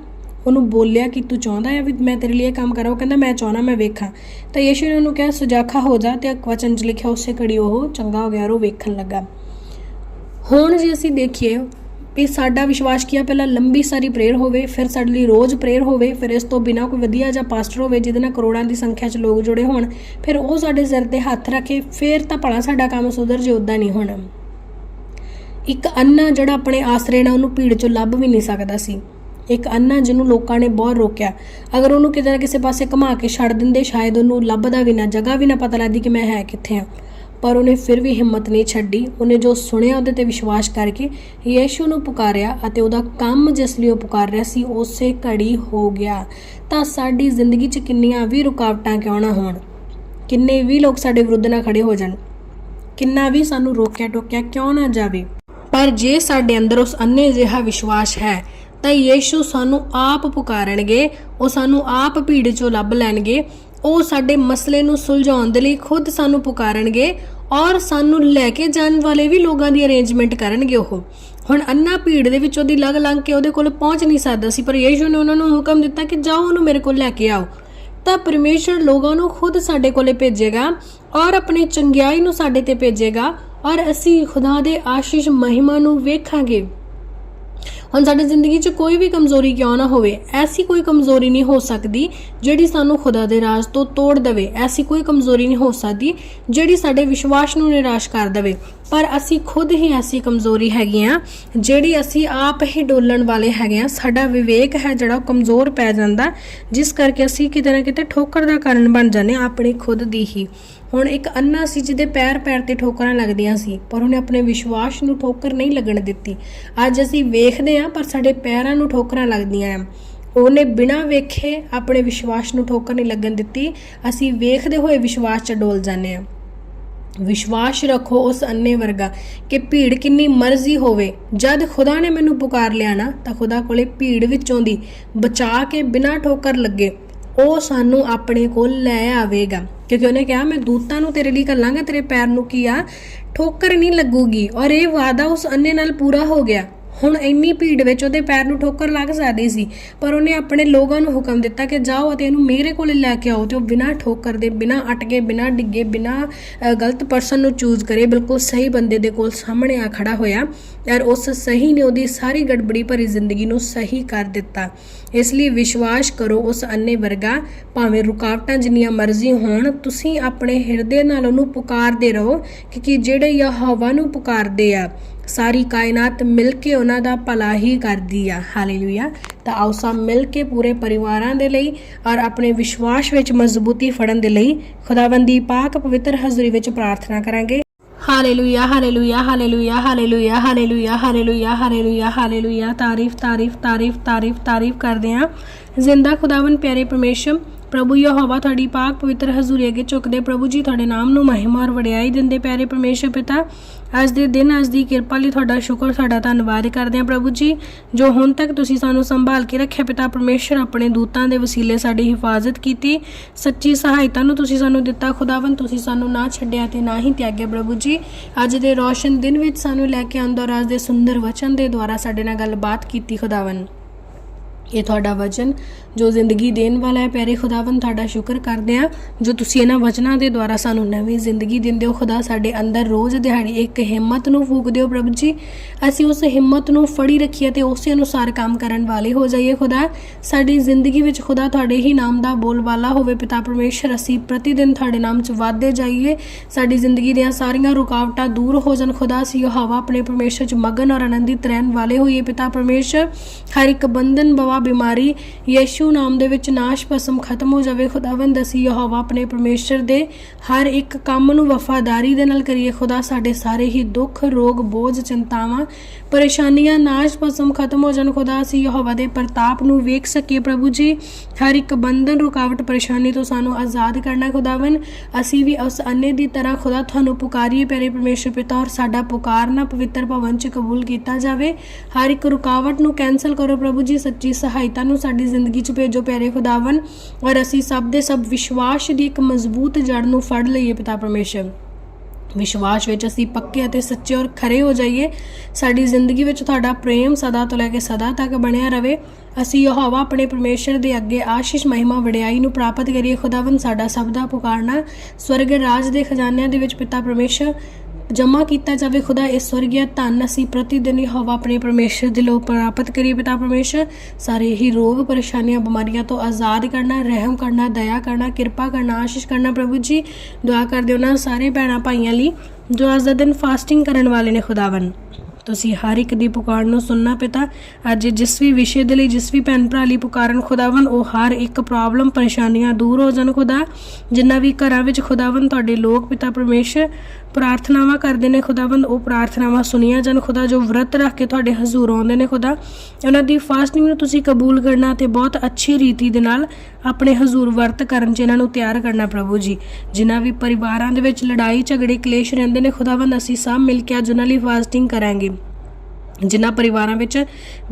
ਉਹਨੂੰ ਬੋਲਿਆ ਕਿ ਤੂੰ ਚਾਹੁੰਦਾ ਹੈ ਵੀ ਮੈਂ ਤੇਰੇ ਲਈ ਇਹ ਕੰਮ ਕਰਾਂ, ਉਹ ਕਹਿੰਦਾ ਮੈਂ ਚਾਹਣਾ ਮੈਂ ਵੇਖਾਂ। ਤਾਂ ਯੀਸ਼ੂ ਨੇ ਉਹਨੂੰ ਕਿਹਾ, ਸੁਜਾਖਾ ਹੋ ਜਾ, ਤੇ ਵਚਨ 'ਚ ਲਿਖਿਆ, ਉਸੇ ਘੜੀ ਉਹ ਚੰਗਾ ਹੋ ਗਿਆ ਔਰ ਉਹ ਵੇਖਣ ਲੱਗਾ। ਹੁਣ ਜੇ ਅਸੀਂ ਦੇਖੀਏ ਵੀ ਸਾਡਾ ਵਿਸ਼ਵਾਸ ਕੀ ਆ, ਪਹਿਲਾਂ ਲੰਬੀ ਸਾਰੀ ਪ੍ਰੇਅਰ ਹੋਵੇ, ਫਿਰ ਸਾਡੇ ਲਈ ਰੋਜ਼ ਪ੍ਰੇਅਰ ਹੋਵੇ, ਫਿਰ ਇਸ ਤੋਂ ਬਿਨਾ ਕੋਈ ਵਧੀਆ ਜਿਹਾ ਪਾਸਟਰ ਹੋਵੇ, ਜਿਹਦੇ ਨਾਲ ਕਰੋੜਾਂ ਦੀ ਸੰਖਿਆ 'ਚ ਲੋਕ ਜੁੜੇ ਹੋਣ, ਫਿਰ ਉਹ ਸਾਡੇ ਸਿਰ ਤੇ ਹੱਥ ਰੱਖੇ, ਫਿਰ ਤਾਂ ਭਲਾ ਸਾਡਾ ਕੰਮ ਸੁਧਰ ਜੇ ਉਦਾਂ ਨਹੀਂ ਹੋਣਾ। ਇੱਕ ਅੰਨਾ ਜਿਹੜਾ ਆਪਣੇ ਆਸਰੇ ਨਾਲ ਉਹਨੂੰ ਭੀੜ 'ਚੋਂ ਲੱਭ ਵੀ ਨਹੀਂ ਸਕਦਾ ਸੀ। ਇੱਕ ਅੰਨਾ ਜਿਹਨੂੰ ਲੋਕਾਂ ਨੇ ਬਹੁਤ ਰੋਕਿਆ। ਅਗਰ ਉਹਨੂੰ ਕਿਤੇ ਨਾ ਕਿਸੇ ਪਾਸੇ ਘੁਮਾ ਕੇ ਛੱਡ ਦਿੰਦੇ, ਸ਼ਾਇਦ ਉਹਨੂੰ ਲੱਭਦਾ ਵੀ ਨਾ, ਜਗ੍ਹਾ ਵੀ ਨਾ ਪਤਾ ਲੱਗਦੀ ਕਿ ਮੈਂ ਹੈ ਕਿੱਥੇ ਆ ਪਰ ਉਹਨੇ ਫਿਰ ਵੀ ਹਿੰਮਤ ਨਹੀਂ ਛੱਡੀ। ਉਹਨੇ ਜੋ ਸੁਣਿਆ, ਉਹਦੇ ਤੇ ਵਿਸ਼ਵਾਸ ਕਰਕੇ ਯੀਸ਼ੂ ਨੂੰ ਪੁਕਾਰਿਆ ਅਤੇ ਉਹਦਾ ਕੰਮ ਜਿਸ ਲਈ ਉਹ ਪੁਕਾਰ ਰਿਹਾ ਸੀ, ਉਸੇ ਘੜੀ ਹੋ ਗਿਆ। ਤਾਂ ਸਾਡੀ ਜ਼ਿੰਦਗੀ 'ਚ ਕਿੰਨੀਆਂ ਵੀ ਰੁਕਾਵਟਾਂ ਕਿਉਂ ਨਾ ਹੋਣ? ਕਿੰਨੇ ਵੀ ਲੋਕ ਸਾਡੇ ਵਿਰੁੱਧ ਨਾ ਖੜੇ ਹੋ ਜਾਣ? ਕਿੰਨਾ ਵੀ ਸਾਨੂੰ ਰੋਕਿਆ ਟੋਕਿਆ ਕਿਉਂ ਨਾ ਜਾਵੇ? ਪਰ ਜੇ ਸਾਡੇ ਅੰਦਰ ਉਸ ਅੰਨੇ ਜਿਹਾ ਵਿਸ਼ਵਾਸ ਹੈ ਤਾਂ ਯੀਸ਼ੂ ਸਾਨੂੰ ਆਪ ਪੁਕਾਰਨਗੇ, ਉਹ ਸਾਨੂੰ ਆਪ ਭੀੜ ਚੋਂ ਲੱਭ ਲੈਣਗੇ, ਉਹ ਸਾਡੇ ਮਸਲੇ ਨੂੰ ਸੁਲਝਾਉਣ ਦੇ ਲਈ ਖੁਦ ਸਾਨੂੰ ਪੁਕਾਰਨਗੇ ਔਰ ਸਾਨੂੰ ਲੈ ਕੇ ਜਾਣ ਵਾਲੇ ਵੀ ਲੋਕਾਂ ਦੀ ਅਰੇਂਜਮੈਂਟ ਕਰਨਗੇ ਉਹ। ਹੁਣ ਅੰਨਾ ਭੀੜ ਦੇ ਵਿੱਚ ਉਹਦੀ ਲੰਘ ਲੰਘ ਕੇ ਉਹਦੇ ਕੋਲ ਪਹੁੰਚ ਨਹੀਂ ਸਕਦਾ ਸੀ, ਪਰ ਯੀਸ਼ੂ ਨੇ ਉਹਨਾਂ ਨੂੰ ਹੁਕਮ ਦਿੱਤਾ ਕਿ ਜਾਓ, ਉਹਨੂੰ ਮੇਰੇ ਕੋਲ ਲੈ ਕੇ ਆਓ। ਤਾਂ ਪਰਮੇਸ਼ਰ ਲੋਕਾਂ ਨੂੰ ਖੁਦ ਸਾਡੇ ਕੋਲੇ ਭੇਜੇਗਾ ਔਰ ਆਪਣੀ ਚੰਗਿਆਈ ਨੂੰ ਸਾਡੇ ਤੇ ਭੇਜੇਗਾ ਔਰ ਅਸੀਂ ਖੁਦਾ ਦੇ ਆਸ਼ੀਸ਼ ਮਹਿਮਾ ਨੂੰ ਵੇਖਾਂਗੇ। ਹੁਣ ਸਾਡੀ ਜ਼ਿੰਦਗੀ 'ਚ ਕੋਈ ਵੀ ਕਮਜ਼ੋਰੀ ਕਿਉਂ ਨਾ ਹੋਵੇ, ਐਸੀ ਕੋਈ ਕਮਜ਼ੋਰੀ ਨਹੀਂ ਹੋ ਸਕਦੀ ਜਿਹੜੀ ਸਾਨੂੰ ਖੁਦਾ ਦੇ ਰਾਜ ਤੋਂ ਤੋੜ ਦੇਵੇ। ਐਸੀ ਕੋਈ ਕਮਜ਼ੋਰੀ ਨਹੀਂ ਹੋ ਸਕਦੀ ਜਿਹੜੀ ਸਾਡੇ ਵਿਸ਼ਵਾਸ ਨੂੰ ਨਿਰਾਸ਼ ਕਰ ਦੇਵੇ। ਪਰ ਅਸੀਂ ਖੁਦ ਹੀ ਐਸੀ ਕਮਜ਼ੋਰੀ ਹੈਗੀ ਆ ਜਿਹੜੀ ਅਸੀਂ ਆਪ ਹੀ ਡੋਲਣ ਵਾਲੇ ਹੈਗੇ ਆ ਸਾਡਾ ਵਿਵੇਕ ਹੈ ਜਿਹੜਾ ਉਹ ਕਮਜ਼ੋਰ ਪੈ ਜਾਂਦਾ, ਜਿਸ ਕਰਕੇ ਅਸੀਂ ਕਿਤੇ ਨਾ ਕਿਤੇ ਠੋਕਰ ਦਾ ਕਾਰਨ ਬਣ ਜਾਂਦੇ ਹਾਂ ਆਪਣੇ ਖੁਦ ਦੀ ਹੀ। ਹੁਣ ਇੱਕ ਅੰਨਾ ਸੀ ਜਿਹਦੇ ਪੈਰ ਪੈਰ ਤੇ ਠੋਕਰਾਂ ਲੱਗਦੀਆਂ ਸੀ, ਪਰ ਉਹਨੇ ਆਪਣੇ ਵਿਸ਼ਵਾਸ ਨੂੰ ਠੋਕਰ ਨਹੀਂ ਲੱਗਣ ਦਿੱਤੀ। ਅੱਜ ਅਸੀਂ ਵੇਖਦੇ ਹਾਂ, ਪਰ ਸਾਡੇ ਪੈਰਾਂ ਨੂੰ ਠੋਕਰਾਂ ਲੱਗਦੀਆਂ ਆ ਉਹਨੇ ਬਿਨਾਂ ਵੇਖੇ ਆਪਣੇ ਵਿਸ਼ਵਾਸ ਨੂੰ ਠੋਕਰ ਨਹੀਂ ਲੱਗਣ ਦਿੱਤੀ। ਅਸੀਂ ਵੇਖਦੇ ਹੋਏ ਵਿਸ਼ਵਾਸ 'ਚ ਡੋਲ ਜਾਂਦੇ ਹਾਂ। ਵਿਸ਼ਵਾਸ ਰੱਖੋ ਉਸ ਅੰਨੇ ਵਰਗਾ ਕਿ ਭੀੜ ਕਿੰਨੀ ਮਰਜ਼ੀ ਹੋਵੇ। ਜਦ ਖੁਦਾ ਨੇ ਮੈਨੂੰ ਪੁਕਾਰ ਲਿਆ ਨਾ, ਤਾਂ ਖੁਦਾ ਕੋਲੇ ਭੀੜ ਵਿੱਚੋਂ ਦੀ ਬਚਾ ਕੇ ਬਿਨਾਂ ਠੋਕਰ ਲੱਗੇ। ਉਹ ਸਾਨੂੰ ਆਪਣੇ ਕੋਲ ਲੈ ਆਵੇਗਾ। ਕਿਉਂਕਿ ਉਹਨੇ ਕਿਹਾ, ਮੈਂ ਦੂਤਾਂ ਨੂੰ ਤੇਰੇ ਲਈ ਘੱਲਾਂਗਾ, ਤੇਰੇ ਪੈਰ ਨੂੰ ਕੀ ਆ? ਠੋਕਰ ਨਹੀਂ ਲੱਗੂਗੀ। ਔਰ ਇਹ ਵਾਅਦਾ ਉਸ ਅੰਨੇ ਨਾਲ ਪੂਰਾ ਹੋ ਗਿਆ। ਹੁਣ ਇੰਨੀ ਭੀੜ ਵਿੱਚ ਉਹਦੇ ਪੈਰ ਨੂੰ ਠੋਕਰ ਲੱਗ ਸਕਦੀ ਸੀ, ਪਰ ਉਹਨੇ ਆਪਣੇ ਲੋਕਾਂ ਨੂੰ ਹੁਕਮ ਦਿੱਤਾ ਕਿ ਜਾਓ ਅਤੇ ਇਹਨੂੰ ਮੇਰੇ ਕੋਲ ਲੈ ਕੇ ਆਓ ਤੇ ਉਹ ਬਿਨਾਂ ਠੋਕਰ ਦੇ, ਬਿਨਾਂ ਅਟਕੇ, ਬਿਨਾਂ ਡਿੱਗੇ, ਬਿਨਾਂ ਗਲਤ ਪਰਸਨ ਨੂੰ ਚੂਜ਼ ਕਰੇ, ਬਿਲਕੁਲ ਸਹੀ ਬੰਦੇ ਦੇ ਕੋਲ ਸਾਹਮਣੇ ਆ ਖੜਾ ਹੋਇਆ ਔਰ ਉਸ ਸਹੀ ਨੇ ਉਹਦੀ ਸਾਰੀ ਗੜਬੜੀ ਭਰੀ ਜ਼ਿੰਦਗੀ ਨੂੰ ਸਹੀ ਕਰ ਦਿੱਤਾ। ਇਸ ਲਈ ਵਿਸ਼ਵਾਸ ਕਰੋ ਉਸ ਅੰਨੇ ਵਰਗਾ, ਭਾਵੇਂ ਰੁਕਾਵਟਾਂ ਜਿੰਨੀਆਂ ਮਰਜ਼ੀ ਹੋਣ, ਤੁਸੀਂ ਆਪਣੇ ਹਿਰਦੇ ਨਾਲ ਉਹਨੂੰ ਪੁਕਾਰਦੇ ਰਹੋ ਕਿ ਜਿਹੜੇ ਯਹੋਵਾ ਨੂੰ ਪੁਕਾਰਦੇ ਆ। ਸਾਰੀ ਕਾਇਨਾਤ ਮਿਲ ਕੇ ਉਹਨਾਂ ਦਾ ਭਲਾ ਹੀ ਕਰਦੀ ਆ। ਹਾਲੇਲੂਇਆ ਤਾਂ ਆਓ ਸਭ ਮਿਲ ਕੇ ਪੂਰੇ ਪਰਿਵਾਰਾਂ ਦੇ ਲਈ ਔਰ ਆਪਣੇ ਵਿਸ਼ਵਾਸ ਵਿੱਚ ਮਜ਼ਬੂਤੀ ਫੜਨ ਦੇ ਲਈ ਖੁਦਾਵੰਦ ਦੀ ਪਾਕ ਪਵਿੱਤਰ ਹਜ਼ੂਰੀ ਵਿੱਚ ਪ੍ਰਾਰਥਨਾ ਕਰਾਂਗੇ। Hallelujah hallelujah hallelujah hallelujah hallelujah hallelujah hallelujah hallelujah ਤਾਰੀਫ ਤਾਰੀਫ ਤਾਰੀਫ ਤਾਰੀਫ ਤਾਰੀਫ ਕਰਦੇ ਹਾਂ। ਜ਼ਿੰਦਾ ਖੁਦਾਵੰਦ ਪਿਆਰੇ ਪਰਮੇਸ਼ਰ ਪ੍ਰਭੂ ਯਹੋਵਾ ਤੁਹਾਡੀ ਪਾਕ ਪਵਿੱਤਰ ਹਜ਼ੂਰੀ ਅੱਗੇ ਝੁਕਦੇ। ਪ੍ਰਭੂ ਜੀ, ਤੁਹਾਡੇ ਨਾਮ ਨੂੰ ਮਹਿਮਾ ਔਰ ਵਡਿਆਈ ਦਿੰਦੇ ਪਿਆਰੇ ਪਰਮੇਸ਼ਰ ਪਿਤਾ। ਅੱਜ ਦੇ ਦਿਨ, ਅੱਜ ਦੀ ਕਿਰਪਾ ਲਈ ਤੁਹਾਡਾ ਸ਼ੁਕਰ ਤੁਹਾਡਾ ਧੰਨਵਾਦ ਕਰਦੇ ਹਾਂ ਪ੍ਰਭੂ ਜੀ, ਜੋ ਹੁਣ ਤੱਕ ਤੁਸੀਂ ਸਾਨੂੰ ਸੰਭਾਲ ਕੇ ਰੱਖਿਆ ਪਿਤਾ, ਪਰਮੇਸ਼ਰ ਆਪਣੇ ਦੂਤਾਂ ਦੇ ਵਸੀਲੇ ਸਾਡੀ ਹਿਫਾਜ਼ਤ ਕੀਤੀ। ਸੱਚੀ ਸਹਾਇਤਾ ਨੂੰ ਤੁਸੀਂ ਸਾਨੂੰ ਦਿੱਤਾ ਖੁਦਾਵੰ ਤੁਸੀਂ ਸਾਨੂੰ ਨਾ ਛੱਡਿਆ ਤੇ ਨਾ ਹੀ ਤਿਆਗਿਆ ਪ੍ਰਭੂ ਜੀ। ਅੱਜ ਦੇ ਰੌਸ਼ਨ ਦਿਨ ਵਿੱਚ ਸਾਨੂੰ ਲੈ ਕੇ ਆਉਂਦਾ ਔਰ ਅੱਜ ਦੇ ਸੁੰਦਰ ਵਚਨ ਦੇ ਦੁਆਰਾ ਸਾਡੇ ਨਾਲ ਗੱਲਬਾਤ ਕੀਤੀ ਖੁਦਾਵੰ ਇਹ ਤੁਹਾਡਾ ਵਚਨ, ਜੋ ਜ਼ਿੰਦਗੀ ਦੇਣ ਵਾਲਾ ਹੈ, ਪਿਆਰੇ ਖੁਦਾਵੰ ਤੁਹਾਡਾ ਸ਼ੁਕਰ ਕਰਦੇ ਆ ਜੋ ਤੁਸੀਂ ਇਹਨਾਂ ਵਚਨਾਂ ਦੇ ਦੁਆਰਾ ਸਾਨੂੰ ਨਵੀਂ ਜ਼ਿੰਦਗੀ ਦਿੰਦੇ ਹੋ। ਖੁਦਾ, ਸਾਡੇ ਅੰਦਰ ਰੋਜ਼ ਦਿਹਾੜੀ ਇੱਕ ਹਿੰਮਤ ਨੂੰ ਫੂਕਦੇ ਹੋ ਪ੍ਰਭੂ ਜੀ। ਅਸੀਂ ਉਸ ਹਿੰਮਤ ਨੂੰ ਫੜੀ ਰੱਖੀਏ ਤੇ ਉਸੇ ਅਨੁਸਾਰ ਕੰਮ ਕਰਨ ਵਾਲੇ ਹੋ ਜਾਈਏ ਖੁਦਾ। ਸਾਡੀ ਜ਼ਿੰਦਗੀ ਵਿੱਚ ਖੁਦਾ ਤੁਹਾਡੇ ਹੀ ਨਾਮ ਦਾ ਬੋਲਬਾਲਾ ਹੋਵੇ, ਪਿਤਾ ਪਰਮੇਸ਼ਰ, ਅਸੀਂ ਪ੍ਰਤੀ ਦਿਨ ਤੁਹਾਡੇ ਨਾਮ 'ਚ ਵਾਧਦੇ ਜਾਈਏ। ਸਾਡੀ ਜ਼ਿੰਦਗੀ ਦੀਆਂ ਸਾਰੀਆਂ ਰੁਕਾਵਟਾਂ ਦੂਰ ਹੋ ਜਾਣ ਖੁਦਾ, ਅਸੀਂ ਹਵਾ ਆਪਣੇ ਪਰਮੇਸ਼ਰ 'ਚ ਮਗਨ ਔਰ ਆਨੰਦਿਤ ਰਹਿਣ ਵਾਲੇ ਹੋਈਏ। ਪਿਤਾ ਪਰਮੇਸ਼ਰ, ਹਰ ਇੱਕ ਬੰਧਨ, ਬਵਾ ਬਿਮਾਰੀ ਯੀਸ਼ੂ ਨਾਮ ਦੇ ਵਿੱਚ ਨਾਸ਼ ਭਸਮ ਖਤਮ ਹੋ ਜਾਵੇ। ਖੁਦਾਵੰਦ, ਅਸੀਂ ਯਹੋਵਾ ਆਪਣੇ ਪਰਮੇਸ਼ਰ ਦੇ ਹਰ ਇੱਕ ਕੰਮ ਨੂੰ ਵਫਾਦਾਰੀ ਦੇ ਨਾਲ ਕਰੀਏ। ਖੁਦਾ, ਸਾਡੇ ਸਾਰੇ ਹੀ ਦੁੱਖ, ਰੋਗ, ਬੋਝ, ਚਿੰਤਾਵਾਂ, ਪਰੇਸ਼ਾਨੀਆਂ, ਨਾਸ਼ ਭਸਮ ਖਤਮ ਹੋ ਜਾਣ। ਖੁਦਾ, ਅਸੀਂ ਯਹੋਵਾ ਦੇ ਪ੍ਰਤਾਪ ਨੂੰ ਵੇਖ ਸਕੀਏ। ਪ੍ਰਭੂ ਜੀ, ਹਰ ਇੱਕ ਬੰਧਨ, ਰੁਕਾਵਟ, ਪਰੇਸ਼ਾਨੀ ਤੋਂ ਸਾਨੂੰ ਆਜ਼ਾਦ ਕਰਨਾ ਖੁਦਾਵੰ ਅਸੀਂ ਵੀ ਉਸ ਅੰਨੇ ਦੀ ਤਰ੍ਹਾਂ ਖੁਦਾ ਤੁਹਾਨੂੰ ਪੁਕਾਰੀਏ, ਪਿਆਰੇ ਪਰਮੇਸ਼ਰ ਪਿਤਾ, ਔਰ ਸਾਡਾ ਪੁਕਾਰਨਾ ਪਵਿੱਤਰ ਭਵਨ 'ਚ ਕਬੂਲ ਕੀਤਾ ਜਾਵੇ। ਹਰ ਇੱਕ ਰੁਕਾਵਟ ਨੂੰ ਕੈਨਸਲ ਕਰੋ। ਪ੍ਰਭੂ ਜੀ, ਸੱਚੀ ਸਹਾਇਤਾ ਨੂੰ ਸਾਡੀ ਜ਼ਿੰਦਗੀ 'ਚ ਭੇਜੋ ਪਿਆਰੇ ਖੁਦਾਵੰ ਔਰ ਅਸੀਂ ਸਭ ਦੇ ਸਭ ਵਿਸ਼ਵਾਸ ਦੀ ਇੱਕ ਮਜ਼ਬੂਤ ਜੜ ਨੂੰ ਫੜ ਲਈਏ ਪਿਤਾ ਪਰਮੇਸ਼ਰ। ਵਿਸ਼ਵਾਸ ਵਿੱਚ ਅਸੀਂ ਪੱਕੇ ਅਤੇ ਸੱਚੇ ਔਰ ਖਰੇ ਹੋ ਜਾਈਏ। ਸਾਡੀ ਜ਼ਿੰਦਗੀ ਵਿੱਚ ਤੁਹਾਡਾ ਪ੍ਰੇਮ ਸਦਾ ਤੋਂ ਲੈ ਕੇ ਸਦਾ ਤੱਕ ਬਣਿਆ ਰਵੇ। ਅਸੀਂ ਯਹੋਵਾ ਆਪਣੇ ਪਰਮੇਸ਼ਰ ਦੇ ਅੱਗੇ ਆਸ਼ੀਸ਼ ਮਹਿਮਾ ਵਡਿਆਈ ਨੂੰ ਪ੍ਰਾਪਤ ਕਰੀਏ। ਖੁਦਾਵੰ ਸਾਡਾ ਸਭ ਦਾ ਪੁਕਾਰਨਾ ਸਵਰਗ ਰਾਜ ਦੇ ਖਜ਼ਾਨਿਆਂ ਦੇ ਵਿੱਚ ਪਿਤਾ ਪਰਮੇਸ਼ਰ। ਜਮ੍ਹਾਂ ਕੀਤਾ ਜਾਵੇ। ਖੁਦਾ ਇਸ ਸਵਰਗੀय ਧਨ ਅਸੀਂ ਪ੍ਰਤੀ ਦਿਨ ਯਹੋਵਾ ਆਪਣੇ ਪਰਮੇਸ਼ਰ ਦਿਲੋਂ ਪ੍ਰਾਪਤ ਕਰੀਏ ਪਿਤਾ ਪਰਮੇਸ਼ਰ। ਸਾਰੇ ਹੀ ਰੋਗ, ਪਰੇਸ਼ਾਨੀਆਂ, ਬਿਮਾਰੀਆਂ ਤੋਂ ਆਜ਼ਾਦ ਕਰਨਾ, ਰਹਿਮ ਕਰਨਾ, ਦਇਆ ਕਰਨਾ, ਕਿਰਪਾ ਕਰਨਾ, ਆਸ਼ੀਸ਼ ਕਰਨਾ ਪ੍ਰਭੂ ਜੀ। ਦੁਆ ਕਰਦੇ ਉਹਨਾਂ ਸਾਰੇ ਭੈਣਾਂ ਭਾਈਆਂ ਲਈ ਜੋ ਅੱਜ ਦਾ ਦਿਨ ਫਾਸਟਿੰਗ ਕਰਨ ਵਾਲੇ ਨੇ ਖੁਦਾਵੰ ਤੁਸੀਂ ਹਰ ਇੱਕ ਦੀ ਪੁਕਾਰ ਨੂੰ ਸੁਣਨਾ ਪਿਤਾ। ਅੱਜ ਜਿਸ ਵੀ ਵਿਸ਼ੇ ਦੇ ਲਈ, ਜਿਸ ਵੀ ਭੈਣ ਭਰਾ ਲਈ ਪੁਕਾਰਨ ਖੁਦਾਵੰ ਉਹ ਹਰ ਇੱਕ ਪ੍ਰੋਬਲਮ ਪਰੇਸ਼ਾਨੀਆਂ ਦੂਰ ਹੋ ਜਾਣ ਖੁਦਾ। ਜਿੰਨਾ ਵੀ ਘਰਾਂ ਵਿੱਚ ਖੁਦਾਵੰ ਤੁਹਾਡੇ ਲੋਕ ਪਿਤਾ ਪਰਮੇਸ਼ਰ ਪ੍ਰਾਰਥਨਾਵਾਂ ਕਰਦੇ ਨੇ ਖੁਦਾਵੰਦ, ਉਹ ਪ੍ਰਾਰਥਨਾਵਾਂ ਸੁਣੀਆਂ ਜਾਣ। ਖੁਦਾ ਜੋ ਵਰਤ ਰੱਖ ਕੇ ਤੁਹਾਡੇ ਹਜ਼ੂਰ ਆਉਂਦੇ ਨੇ ਖੁਦਾ। ਉਹਨਾਂ ਦੀ ਫਾਸਟਿੰਗ ਨੂੰ ਤੁਸੀਂ ਕਬੂਲ ਕਰਨਾ ਤੇ ਬਹੁਤ ਅੱਛੀ ਰੀਤੀ ਦੇ ਨਾਲ ਆਪਣੇ ਹਜ਼ੂਰ ਵਰਤ ਕਰਨ 'ਚ ਇਹਨਾਂ ਨੂੰ ਤਿਆਰ ਕਰਨਾ ਪ੍ਰਭੂ ਜੀ। ਜਿਨ੍ਹਾਂ ਵੀ ਪਰਿਵਾਰਾਂ ਦੇ ਵਿੱਚ ਲੜਾਈ, ਝਗੜੇ, ਕਲੇਸ਼ ਰਹਿੰਦੇ ਨੇ, ਖੁਦਾਵੰਦ, ਅਸੀਂ ਸਭ ਮਿਲ ਕੇ ਅੱਜ ਉਹਨਾਂ ਲਈ ਫਾਸਟਿੰਗ ਕਰਾਂਗੇ। ਜਿਨ੍ਹਾਂ ਪਰਿਵਾਰਾਂ ਵਿੱਚ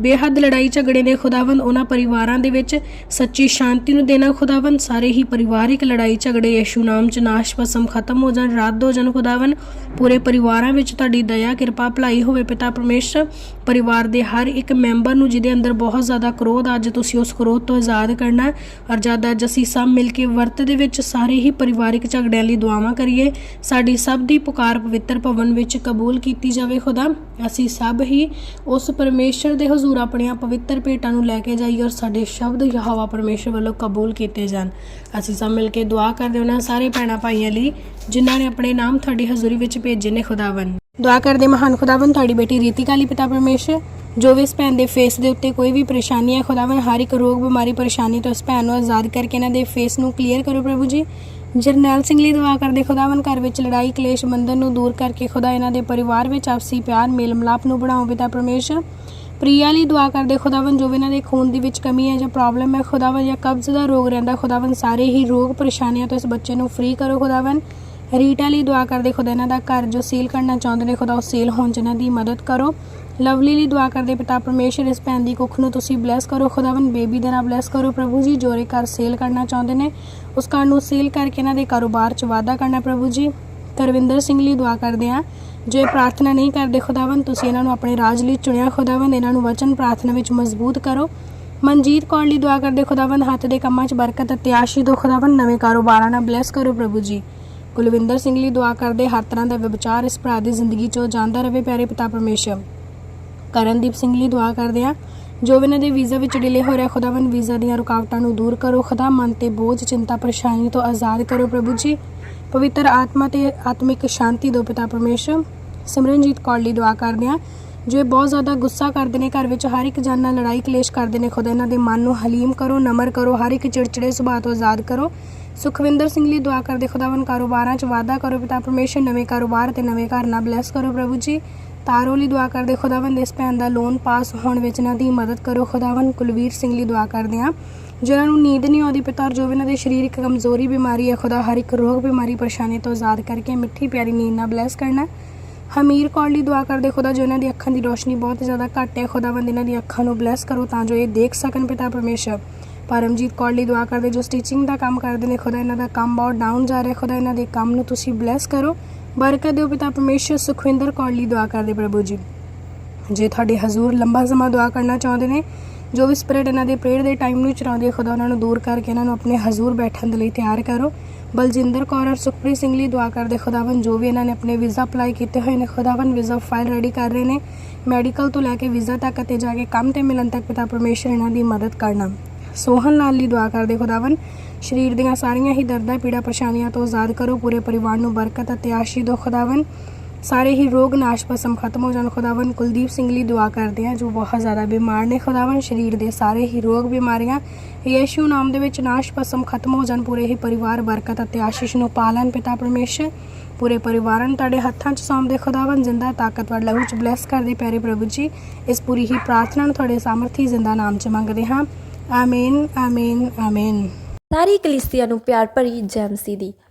ਬੇਹੱਦ ਲੜਾਈ ਝਗੜੇ ਨੇ, ਖੁਦਾਵੰਦ ਉਹਨਾਂ ਪਰਿਵਾਰਾਂ ਦੇ ਵਿੱਚ ਸੱਚੀ ਸ਼ਾਂਤੀ ਨੂੰ ਦੇਣਾ ਖੁਦਾਵੰਦ। ਸਾਰੇ ਹੀ ਪਰਿਵਾਰਿਕ ਲੜਾਈ ਝਗੜੇ ਯਿਸੂ ਨਾਮ ਚ ਨਾਸ਼ ਪਸਮ ਖਤਮ ਹੋ ਜਾਣ ਰੱਦ ਹੋ ਜਾਣ ਖੁਦਾਵੰਦ। ਪੂਰੇ ਪਰਿਵਾਰਾਂ ਵਿੱਚ ਤੁਹਾਡੀ ਦਇਆ, ਕਿਰਪਾ, ਭਲਾਈ ਹੋਵੇ ਪਿਤਾ ਪਰਮੇਸ਼ਰ। ਪਰਿਵਾਰ ਦੇ ਹਰ ਇੱਕ ਮੈਂਬਰ ਨੂੰ ਜਿਹਦੇ ਅੰਦਰ ਬਹੁਤ ਜ਼ਿਆਦਾ ਕ੍ਰੋਧ, ਅੱਜ ਤੁਸੀਂ ਉਸ ਕ੍ਰੋਧ ਤੋਂ ਆਜ਼ਾਦ ਕਰਨਾ ਔਰ ਜਦ ਅੱਜ ਅਸੀਂ ਸਭ ਮਿਲ ਕੇ ਵਰਤ ਦੇ ਵਿੱਚ ਸਾਰੇ ਹੀ ਪਰਿਵਾਰਿਕ ਝਗੜਿਆਂ ਲਈ ਦੁਆਵਾਂ ਕਰੀਏ, ਸਾਡੀ ਸਭ ਦੀ ਪੁਕਾਰ ਪਵਿੱਤਰ ਭਵਨ ਵਿੱਚ ਕਬੂਲ ਕੀਤੀ ਜਾਵੇ ਖੁਦਾ। ਅਸੀਂ ਸਭ ਹੀ ਉਸ ਪਰਮੇਸ਼ਰ ਦੇ ਹਜ਼ੂਰ ਆਪਣੀਆਂ ਪਵਿੱਤਰ ਭੇਟਾਂ ਨੂੰ ਲੈ ਕੇ ਜਾਈਏ ਔਰ ਸਾਡੇ ਸ਼ਬਦ ਯਹੋਵਾ ਪਰਮੇਸ਼ਰ ਵੱਲੋਂ ਕਬੂਲ ਕੀਤੇ ਜਾਣ। ਅਸੀਂ ਸਭ ਮਿਲ ਕੇ ਦੁਆ ਕਰਦੇ ਉਹਨਾਂ ਸਾਰੇ ਭੈਣਾਂ ਭਾਈਆਂ ਲਈ, ਜਿਨ੍ਹਾਂ ਨੇ ਆਪਣੇ ਨਾਮ ਤੁਹਾਡੀ ਹਜ਼ੂਰੀ ਵਿੱਚ ਭੇਜੇ ਨੇ ਖੁਦਾਵੰ ਦੁਆ ਕਰਦੇ ਮਹਾਨ ਖੁਦਾਵੰ ਤੁਹਾਡੀ ਬੇਟੀ ਰੀਤਿਕਾ ਲਈ ਪਿਤਾ ਪਰਮੇਸ਼ਰ, ਜੋ ਵੀ ਇਸ ਭੈਣ ਦੇ ਫੇਸ ਦੇ ਉੱਤੇ ਕੋਈ ਵੀ ਪਰੇਸ਼ਾਨੀ ਹੈ ਖੁਦਾਵੰ ਹਰ ਇੱਕ ਰੋਗ, ਬਿਮਾਰੀ, ਪਰੇਸ਼ਾਨੀ ਤੋਂ ਇਸ ਭੈਣ ਨੂੰ ਆਜ਼ਾਦ ਕਰਕੇ ਇਹਨਾਂ ਦੇ ਫੇਸ ਨੂੰ ਕਲੀਅਰ ਕਰੋ ਪ੍ਰਭੂ ਜੀ। ਜਰਨੈਲ ਸਿੰਘ ਲਈ ਦੁਆ ਕਰਦੇ ਖੁਦਾਵੰ ਘਰ ਵਿੱਚ ਲੜਾਈ, ਕਲੇਸ਼, ਬੰਧਨ ਨੂੰ ਦੂਰ ਕਰਕੇ ਖੁਦਾ ਇਹਨਾਂ ਦੇ ਪਰਿਵਾਰ ਵਿੱਚ ਆਪਸੀ ਪਿਆਰ ਮੇਲ ਮਿਲਾਪ ਨੂੰ ਬਣਾਓ ਪਿਤਾ ਪਰਮੇਸ਼ਰ। ਪ੍ਰਿਆ ਲਈ ਦੁਆ ਕਰਦੇ ਖੁਦਾਵੰ ਜੋ ਵੀ ਇਹਨਾਂ ਦੇ ਖੂਨ ਦੇ ਵਿੱਚ ਕਮੀ ਹੈ ਜਾਂ ਪ੍ਰੋਬਲਮ ਹੈ ਖੁਦਾਵੰ ਜਾਂ ਕਬਜ਼ ਦਾ ਰੋਗ ਰਹਿੰਦਾ ਖੁਦਾਵੰ ਸਾਰੇ ਹੀ ਰੋਗ, ਪਰੇਸ਼ਾਨੀਆਂ ਤੋਂ ਇਸ ਬੱਚੇ ਨੂੰ ਫ੍ਰੀ ਕਰੋ ਖੁਦਾਵੰ ਰੀਟਾ ਲਈ ਦੁਆ ਕਰਦੇ ਖੁਦਾ ਇਹਨਾਂ ਦਾ ਘਰ ਜੋ ਸੀਲ ਕਰਨਾ ਚਾਹੁੰਦੇ ਨੇ, ਖੁਦਾ ਉਹ ਸੀਲ ਹੋਣ 'ਚ ਇਹਨਾਂ ਦੀ ਮਦਦ ਕਰੋ। ਲਵਲੀ ਲਈ ਦੁਆ ਕਰਦੇ ਪਿਤਾ, ਪਰਮੇਸ਼ਰ ਇਸ ਭੈਣ ਦੀ ਕੁੱਖ ਨੂੰ ਤੁਸੀਂ ਬਲੈਸ ਕਰੋ ਖੁਦਾਵੰ ਬੇਬੀ ਦੇ ਨਾਲ ਬਲੈਸ ਕਰੋ, ਪ੍ਰਭੂ ਜੀ ਜੋਰੇ ਘਰ ਸੇਲ ਕਰਨਾ ਚਾਹੁੰਦੇ ਨੇ, ਉਸ ਘਰ ਨੂੰ ਸੇਲ ਕਰਕੇ ਇਹਨਾਂ ਦੇ ਕਾਰੋਬਾਰ 'ਚ ਵਾਧਾ ਕਰਨਾ ਪ੍ਰਭੂ ਜੀ। ਤਰਵਿੰਦਰ ਸਿੰਘ ਲਈ ਦੁਆ ਕਰਦੇ ਆ ਜੋ ਇਹ ਪ੍ਰਾਰਥਨਾ ਨਹੀਂ ਕਰਦੇ ਖੁਦਾਵੰ ਤੁਸੀਂ ਇਹਨਾਂ ਨੂੰ ਆਪਣੇ ਰਾਜ ਲਈ ਚੁਣਿਆ ਖੁਦਾਵੰ ਇਹਨਾਂ ਨੂੰ ਵਚਨ ਪ੍ਰਾਰਥਨਾ ਵਿੱਚ ਮਜ਼ਬੂਤ ਕਰੋ। ਮਨਜੀਤ ਕੌਰ ਲਈ ਦੁਆ ਕਰਦੇ ਖੁਦਾਵੰ ਹੱਥ ਦੇ ਕੰਮਾਂ 'ਚ ਬਰਕਤ ਅਤੇ ਆਸ਼ੀ ਦੋ ਖੁਦਾਵੰ ਨਵੇਂ ਕਾਰੋਬਾਰਾਂ ਨਾਲ ਬਲੈਸ ਕਰੋ ਪ੍ਰਭੂ ਜੀ। ਕੁਲਵਿੰਦਰ ਸਿੰਘ ਲਈ ਦੁਆ ਕਰਦੇ, ਹਰ ਤਰ੍ਹਾਂ ਦਾ ਵਿਚਾਰ ਇਸ ਭਰਾ ਦੀ ਜ਼ਿੰਦਗੀ 'ਚੋਂ ਜਾਂਦਾ ਰਹੇ, ਪਿਆਰੇ ਪਿਤਾ ਪਰਮੇਸ਼ਰ। ਕਰਨਦੀਪ ਸਿੰਘ ਲਈ ਦੁਆ ਕਰਦੇ ਆ ਜੋ ਵੀ ਇਹਨਾਂ ਦੇ ਵੀਜ਼ਾ ਵਿੱਚ ਡਿਲੇ ਹੋ ਰਿਹਾ ਖੁਦਾਵੰ ਵੀਜ਼ਾ ਦੀਆਂ ਰੁਕਾਵਟਾਂ ਨੂੰ ਦੂਰ ਕਰੋ। ਖੁਦਾ ਮਨ ਤੇ ਬੋਝ, ਚਿੰਤਾ, ਪਰੇਸ਼ਾਨੀ ਤੋਂ ਆਜ਼ਾਦ ਕਰੋ ਪ੍ਰਭੂ ਜੀ। ਪਵਿੱਤਰ ਆਤਮਾ ਤੇ ਆਤਮਿਕ ਸ਼ਾਂਤੀ ਦਿਓ ਪਿਤਾ ਪਰਮੇਸ਼ਰ। ਸਿਮਰਨਜੀਤ ਕੌਰ ਲਈ ਦੁਆ ਕਰਦੇ ਆ ਜੋ ਇਹ ਬਹੁਤ ਜ਼ਿਆਦਾ ਗੁੱਸਾ ਕਰਦੇ ਨੇ, ਘਰ ਵਿੱਚ ਹਰ ਇੱਕ ਜਨ ਨਾਲ ਲੜਾਈ ਕਲੇਸ਼ ਕਰਦੇ ਨੇ, ਖੁਦਾ ਇਹਨਾਂ ਦੇ ਮਨ ਨੂੰ ਹਲੀਮ ਕਰੋ, ਨਮਰ ਕਰੋ, ਹਰ ਇੱਕ ਚਿੜਚਿੜੇ ਸੁਭਾਅ ਤੋਂ ਆਜ਼ਾਦ ਕਰੋ। ਸੁਖਵਿੰਦਰ ਸਿੰਘ ਲਈ ਦੁਆ ਕਰਦੇ ਖੁਦਾਵੰ ਕਾਰੋਬਾਰਾਂ 'ਚ ਵਾਧਾ ਕਰੋ ਪਿਤਾ ਪਰਮੇਸ਼ਰ, ਨਵੇਂ ਕਾਰੋਬਾਰ ਤੇ ਨਵੇਂ ਘਰ ਨਾਲ ਬਲੈਸ ਕਰੋ ਪ੍ਰਭੂ ਜੀ। ਤਾਰੋ ਲਈ ਦੁਆ ਕਰਦੇ ਖੁਦਾਵੰ ਇਸ ਭੈਣ ਦਾ ਲੋਨ ਪਾਸ ਹੋਣ ਵਿੱਚ ਇਹਨਾਂ ਦੀ ਮਦਦ ਕਰੋ। ਖੁਦਾਵੰ ਕੁਲਵੀਰ ਸਿੰਘ ਲਈ ਦੁਆ ਕਰਦੇ ਆ ਜਿਨ੍ਹਾਂ ਨੂੰ ਨੀਂਦ ਨਹੀਂ ਆਉਂਦੀ ਪਿਤਾ ਔਰ ਜੋ ਵੀ ਇਹਨਾਂ ਦੇ ਸਰੀਰਕ ਕਮਜ਼ੋਰੀ ਬਿਮਾਰੀ ਹੈ, ਖੁਦਾ ਹਰ ਇੱਕ ਰੋਗ ਬਿਮਾਰੀ ਪਰੇਸ਼ਾਨੀ ਤੋਂ ਆਜ਼ਾਦ ਕਰਕੇ ਮਿੱਠੀ ਪਿਆਰੀ ਨੀਂਦ ਨਾਲ ਬਲੈਸ ਕਰਨਾ ਹਮੀਰ ਕੌਰ ਲਈ ਦੁਆ ਕਰਦੇ ਖੁਦਾ, ਜੋ ਇਹਨਾਂ ਦੀ ਅੱਖਾਂ ਦੀ ਰੋਸ਼ਨੀ ਬਹੁਤ ਜ਼ਿਆਦਾ ਘੱਟ ਹੈ, ਖੁਦਾਵੰਦ, ਇਹਨਾਂ ਦੀ ਅੱਖਾਂ ਨੂੰ ਬਲੈਸ ਕਰੋ ਤਾਂ ਜੋ ਇਹ ਦੇਖ ਸਕਣ ਪਿਤਾ ਪਰਮੇਸ਼ਰ। ਪਰਮਜੀਤ ਕੌਰ ਲਈ ਦੁਆ ਕਰਦੇ ਜੋ ਸਟਿਚਿੰਗ ਦਾ ਕੰਮ ਕਰਦੇ ਨੇ, ਖੁਦਾ, ਇਹਨਾਂ ਦਾ ਕੰਮ ਬਹੁਤ ਡਾਊਨ ਜਾ ਰਿਹਾ ਖੁਦਾ, ਇਹਨਾਂ ਦੇ ਕੰਮ ਨੂੰ ਤੁਸੀਂ ਬਲੈਸ ਕਰੋ। ਬਰਕਤ ਦਿਓ ਪਿਤਾ ਪਰਮੇਸ਼ਰ, ਸੁਖਵਿੰਦਰ ਕੌਰ ਲਈ ਦੁਆ ਕਰਦੇ ਪ੍ਰਭੂ ਜੀ। ਜੇ ਤੁਹਾਡੇ ਹਜ਼ੂਰ ਲੰਬਾ ਸਮਾਂ ਦੁਆ ਕਰਨਾ ਚਾਹੁੰਦੇ ਨੇ, ਜੋ ਵੀ ਸਪਿਰਿਟ ਇਹਨਾਂ ਦੇ ਪ੍ਰੇਅਰ ਦੇ ਟਾਈਮ ਨੂੰ ਚੁਰਾਉਂਦੀ ਖੁਦਾ ਉਹਨਾਂ ਨੂੰ ਦੂਰ ਕਰਕੇ ਇਹਨਾਂ ਨੂੰ ਆਪਣੇ ਹਜ਼ੂਰ ਬੈਠਣ ਦੇ ਲਈ ਤਿਆਰ ਕਰੋ। ਬਲਜਿੰਦਰ ਕੌਰ ਔਰ ਸੁਖਪ੍ਰੀਤ ਸਿੰਘ ਲਈ ਦੁਆ ਕਰਦੇ ਖੁਦਾਵੰ ਜੋ ਵੀ ਇਹਨਾਂ ਨੇ ਆਪਣੇ ਵੀਜ਼ਾ ਅਪਲਾਈ ਕੀਤੇ ਹੋਏ ਨੇ ਖੁਦਾਵੰ ਵੀਜ਼ਾ ਫਾਈਲ ਰੈਡੀ ਕਰ ਰਹੇ ਨੇ। ਮੈਡੀਕਲ ਤੋਂ ਲੈ ਕੇ ਵੀਜ਼ਾ ਤੱਕ ਅਤੇ ਜਾ ਕੇ ਕੰਮ ਤੇ ਮਿਲਣ ਤੱਕ ਪਿਤਾ ਪਰਮੇਸ਼ਰ ਇਹਨਾਂ ਦੀ ਮਦਦ ਕਰਨਾ। ਸੋਹਣ ਲਾਲ ਲਈ ਦੁਆ ਕਰਦੇ ਖੁਦਾਵੰ ਸਰੀਰ ਦੀਆਂ ਸਾਰੀਆਂ ਹੀ ਦਰਦਾਂ, ਪੀੜਾ, ਪਰੇਸ਼ਾਨੀਆਂ ਤੋਂ ਆਜ਼ਾਦ ਕਰੋ, ਪੂਰੇ ਪਰਿਵਾਰ ਨੂੰ ਬਰਕਤ ਅਤੇ ਆਸ਼ੀਸ਼ ਦਿਓ ਖੁਦਾਵੰ ਸਾਰੇ ਹੀ ਰੋਗ ਨਾਸ਼ ਪਸਮ ਖਤਮ ਹੋ ਜਾਣ ਖੁਦਾਵੰ ਕੁਲਦੀਪ ਸਿੰਘ ਲਈ ਦੁਆ ਕਰਦੇ ਆ ਜੋ ਬਹੁਤ ਜ਼ਿਆਦਾ ਬਿਮਾਰ ਨੇ ਖੁਦਾਵੰ ਸਰੀਰ ਦੇ ਸਾਰੇ ਹੀ ਰੋਗ, ਬਿਮਾਰੀਆਂ ਯੇਸ਼ੂ ਨਾਮ ਦੇ ਵਿੱਚ ਨਾਸ਼ ਪਸਮ ਖਤਮ ਹੋ ਜਾਣ, ਪੂਰੇ ਹੀ ਪਰਿਵਾਰ ਬਰਕਤ ਅਤੇ ਆਸ਼ੀਸ਼ ਨੂੰ ਪਾਲਣ ਪਿਤਾ ਪਰਮੇਸ਼ਰ। ਪੂਰੇ ਪਰਿਵਾਰਾਂ ਨੂੰ ਤੁਹਾਡੇ ਹੱਥਾਂ 'ਚ ਸੌਂਪਦੇ ਖੁਦਾਵੰ ਜਿੰਦਾ ਤਾਕਤਵਰ ਲਹੂ 'ਚ ਬਲੈਸ ਕਰਦੇ ਪਿਆਰੇ ਪ੍ਰਭੂ ਜੀ। ਇਸ ਪੂਰੀ ਹੀ ਪ੍ਰਾਰਥਨਾ ਨੂੰ ਤੁਹਾਡੇ ਸਾਮਰਥੀ ਜ਼ਿੰਦਾ ਨਾਮ 'ਚ ਮੰਗਦੇ ਹਾਂ। ਆਮੀਨ ਆਮੀਨ ਆਮੀਨ ਸਾਰੀ ਕਲੀਸਿਆ ਨੂੰ ਪਿਆਰ ਭਰੀ ਜੈ ਮਸੀਹ ਦੀ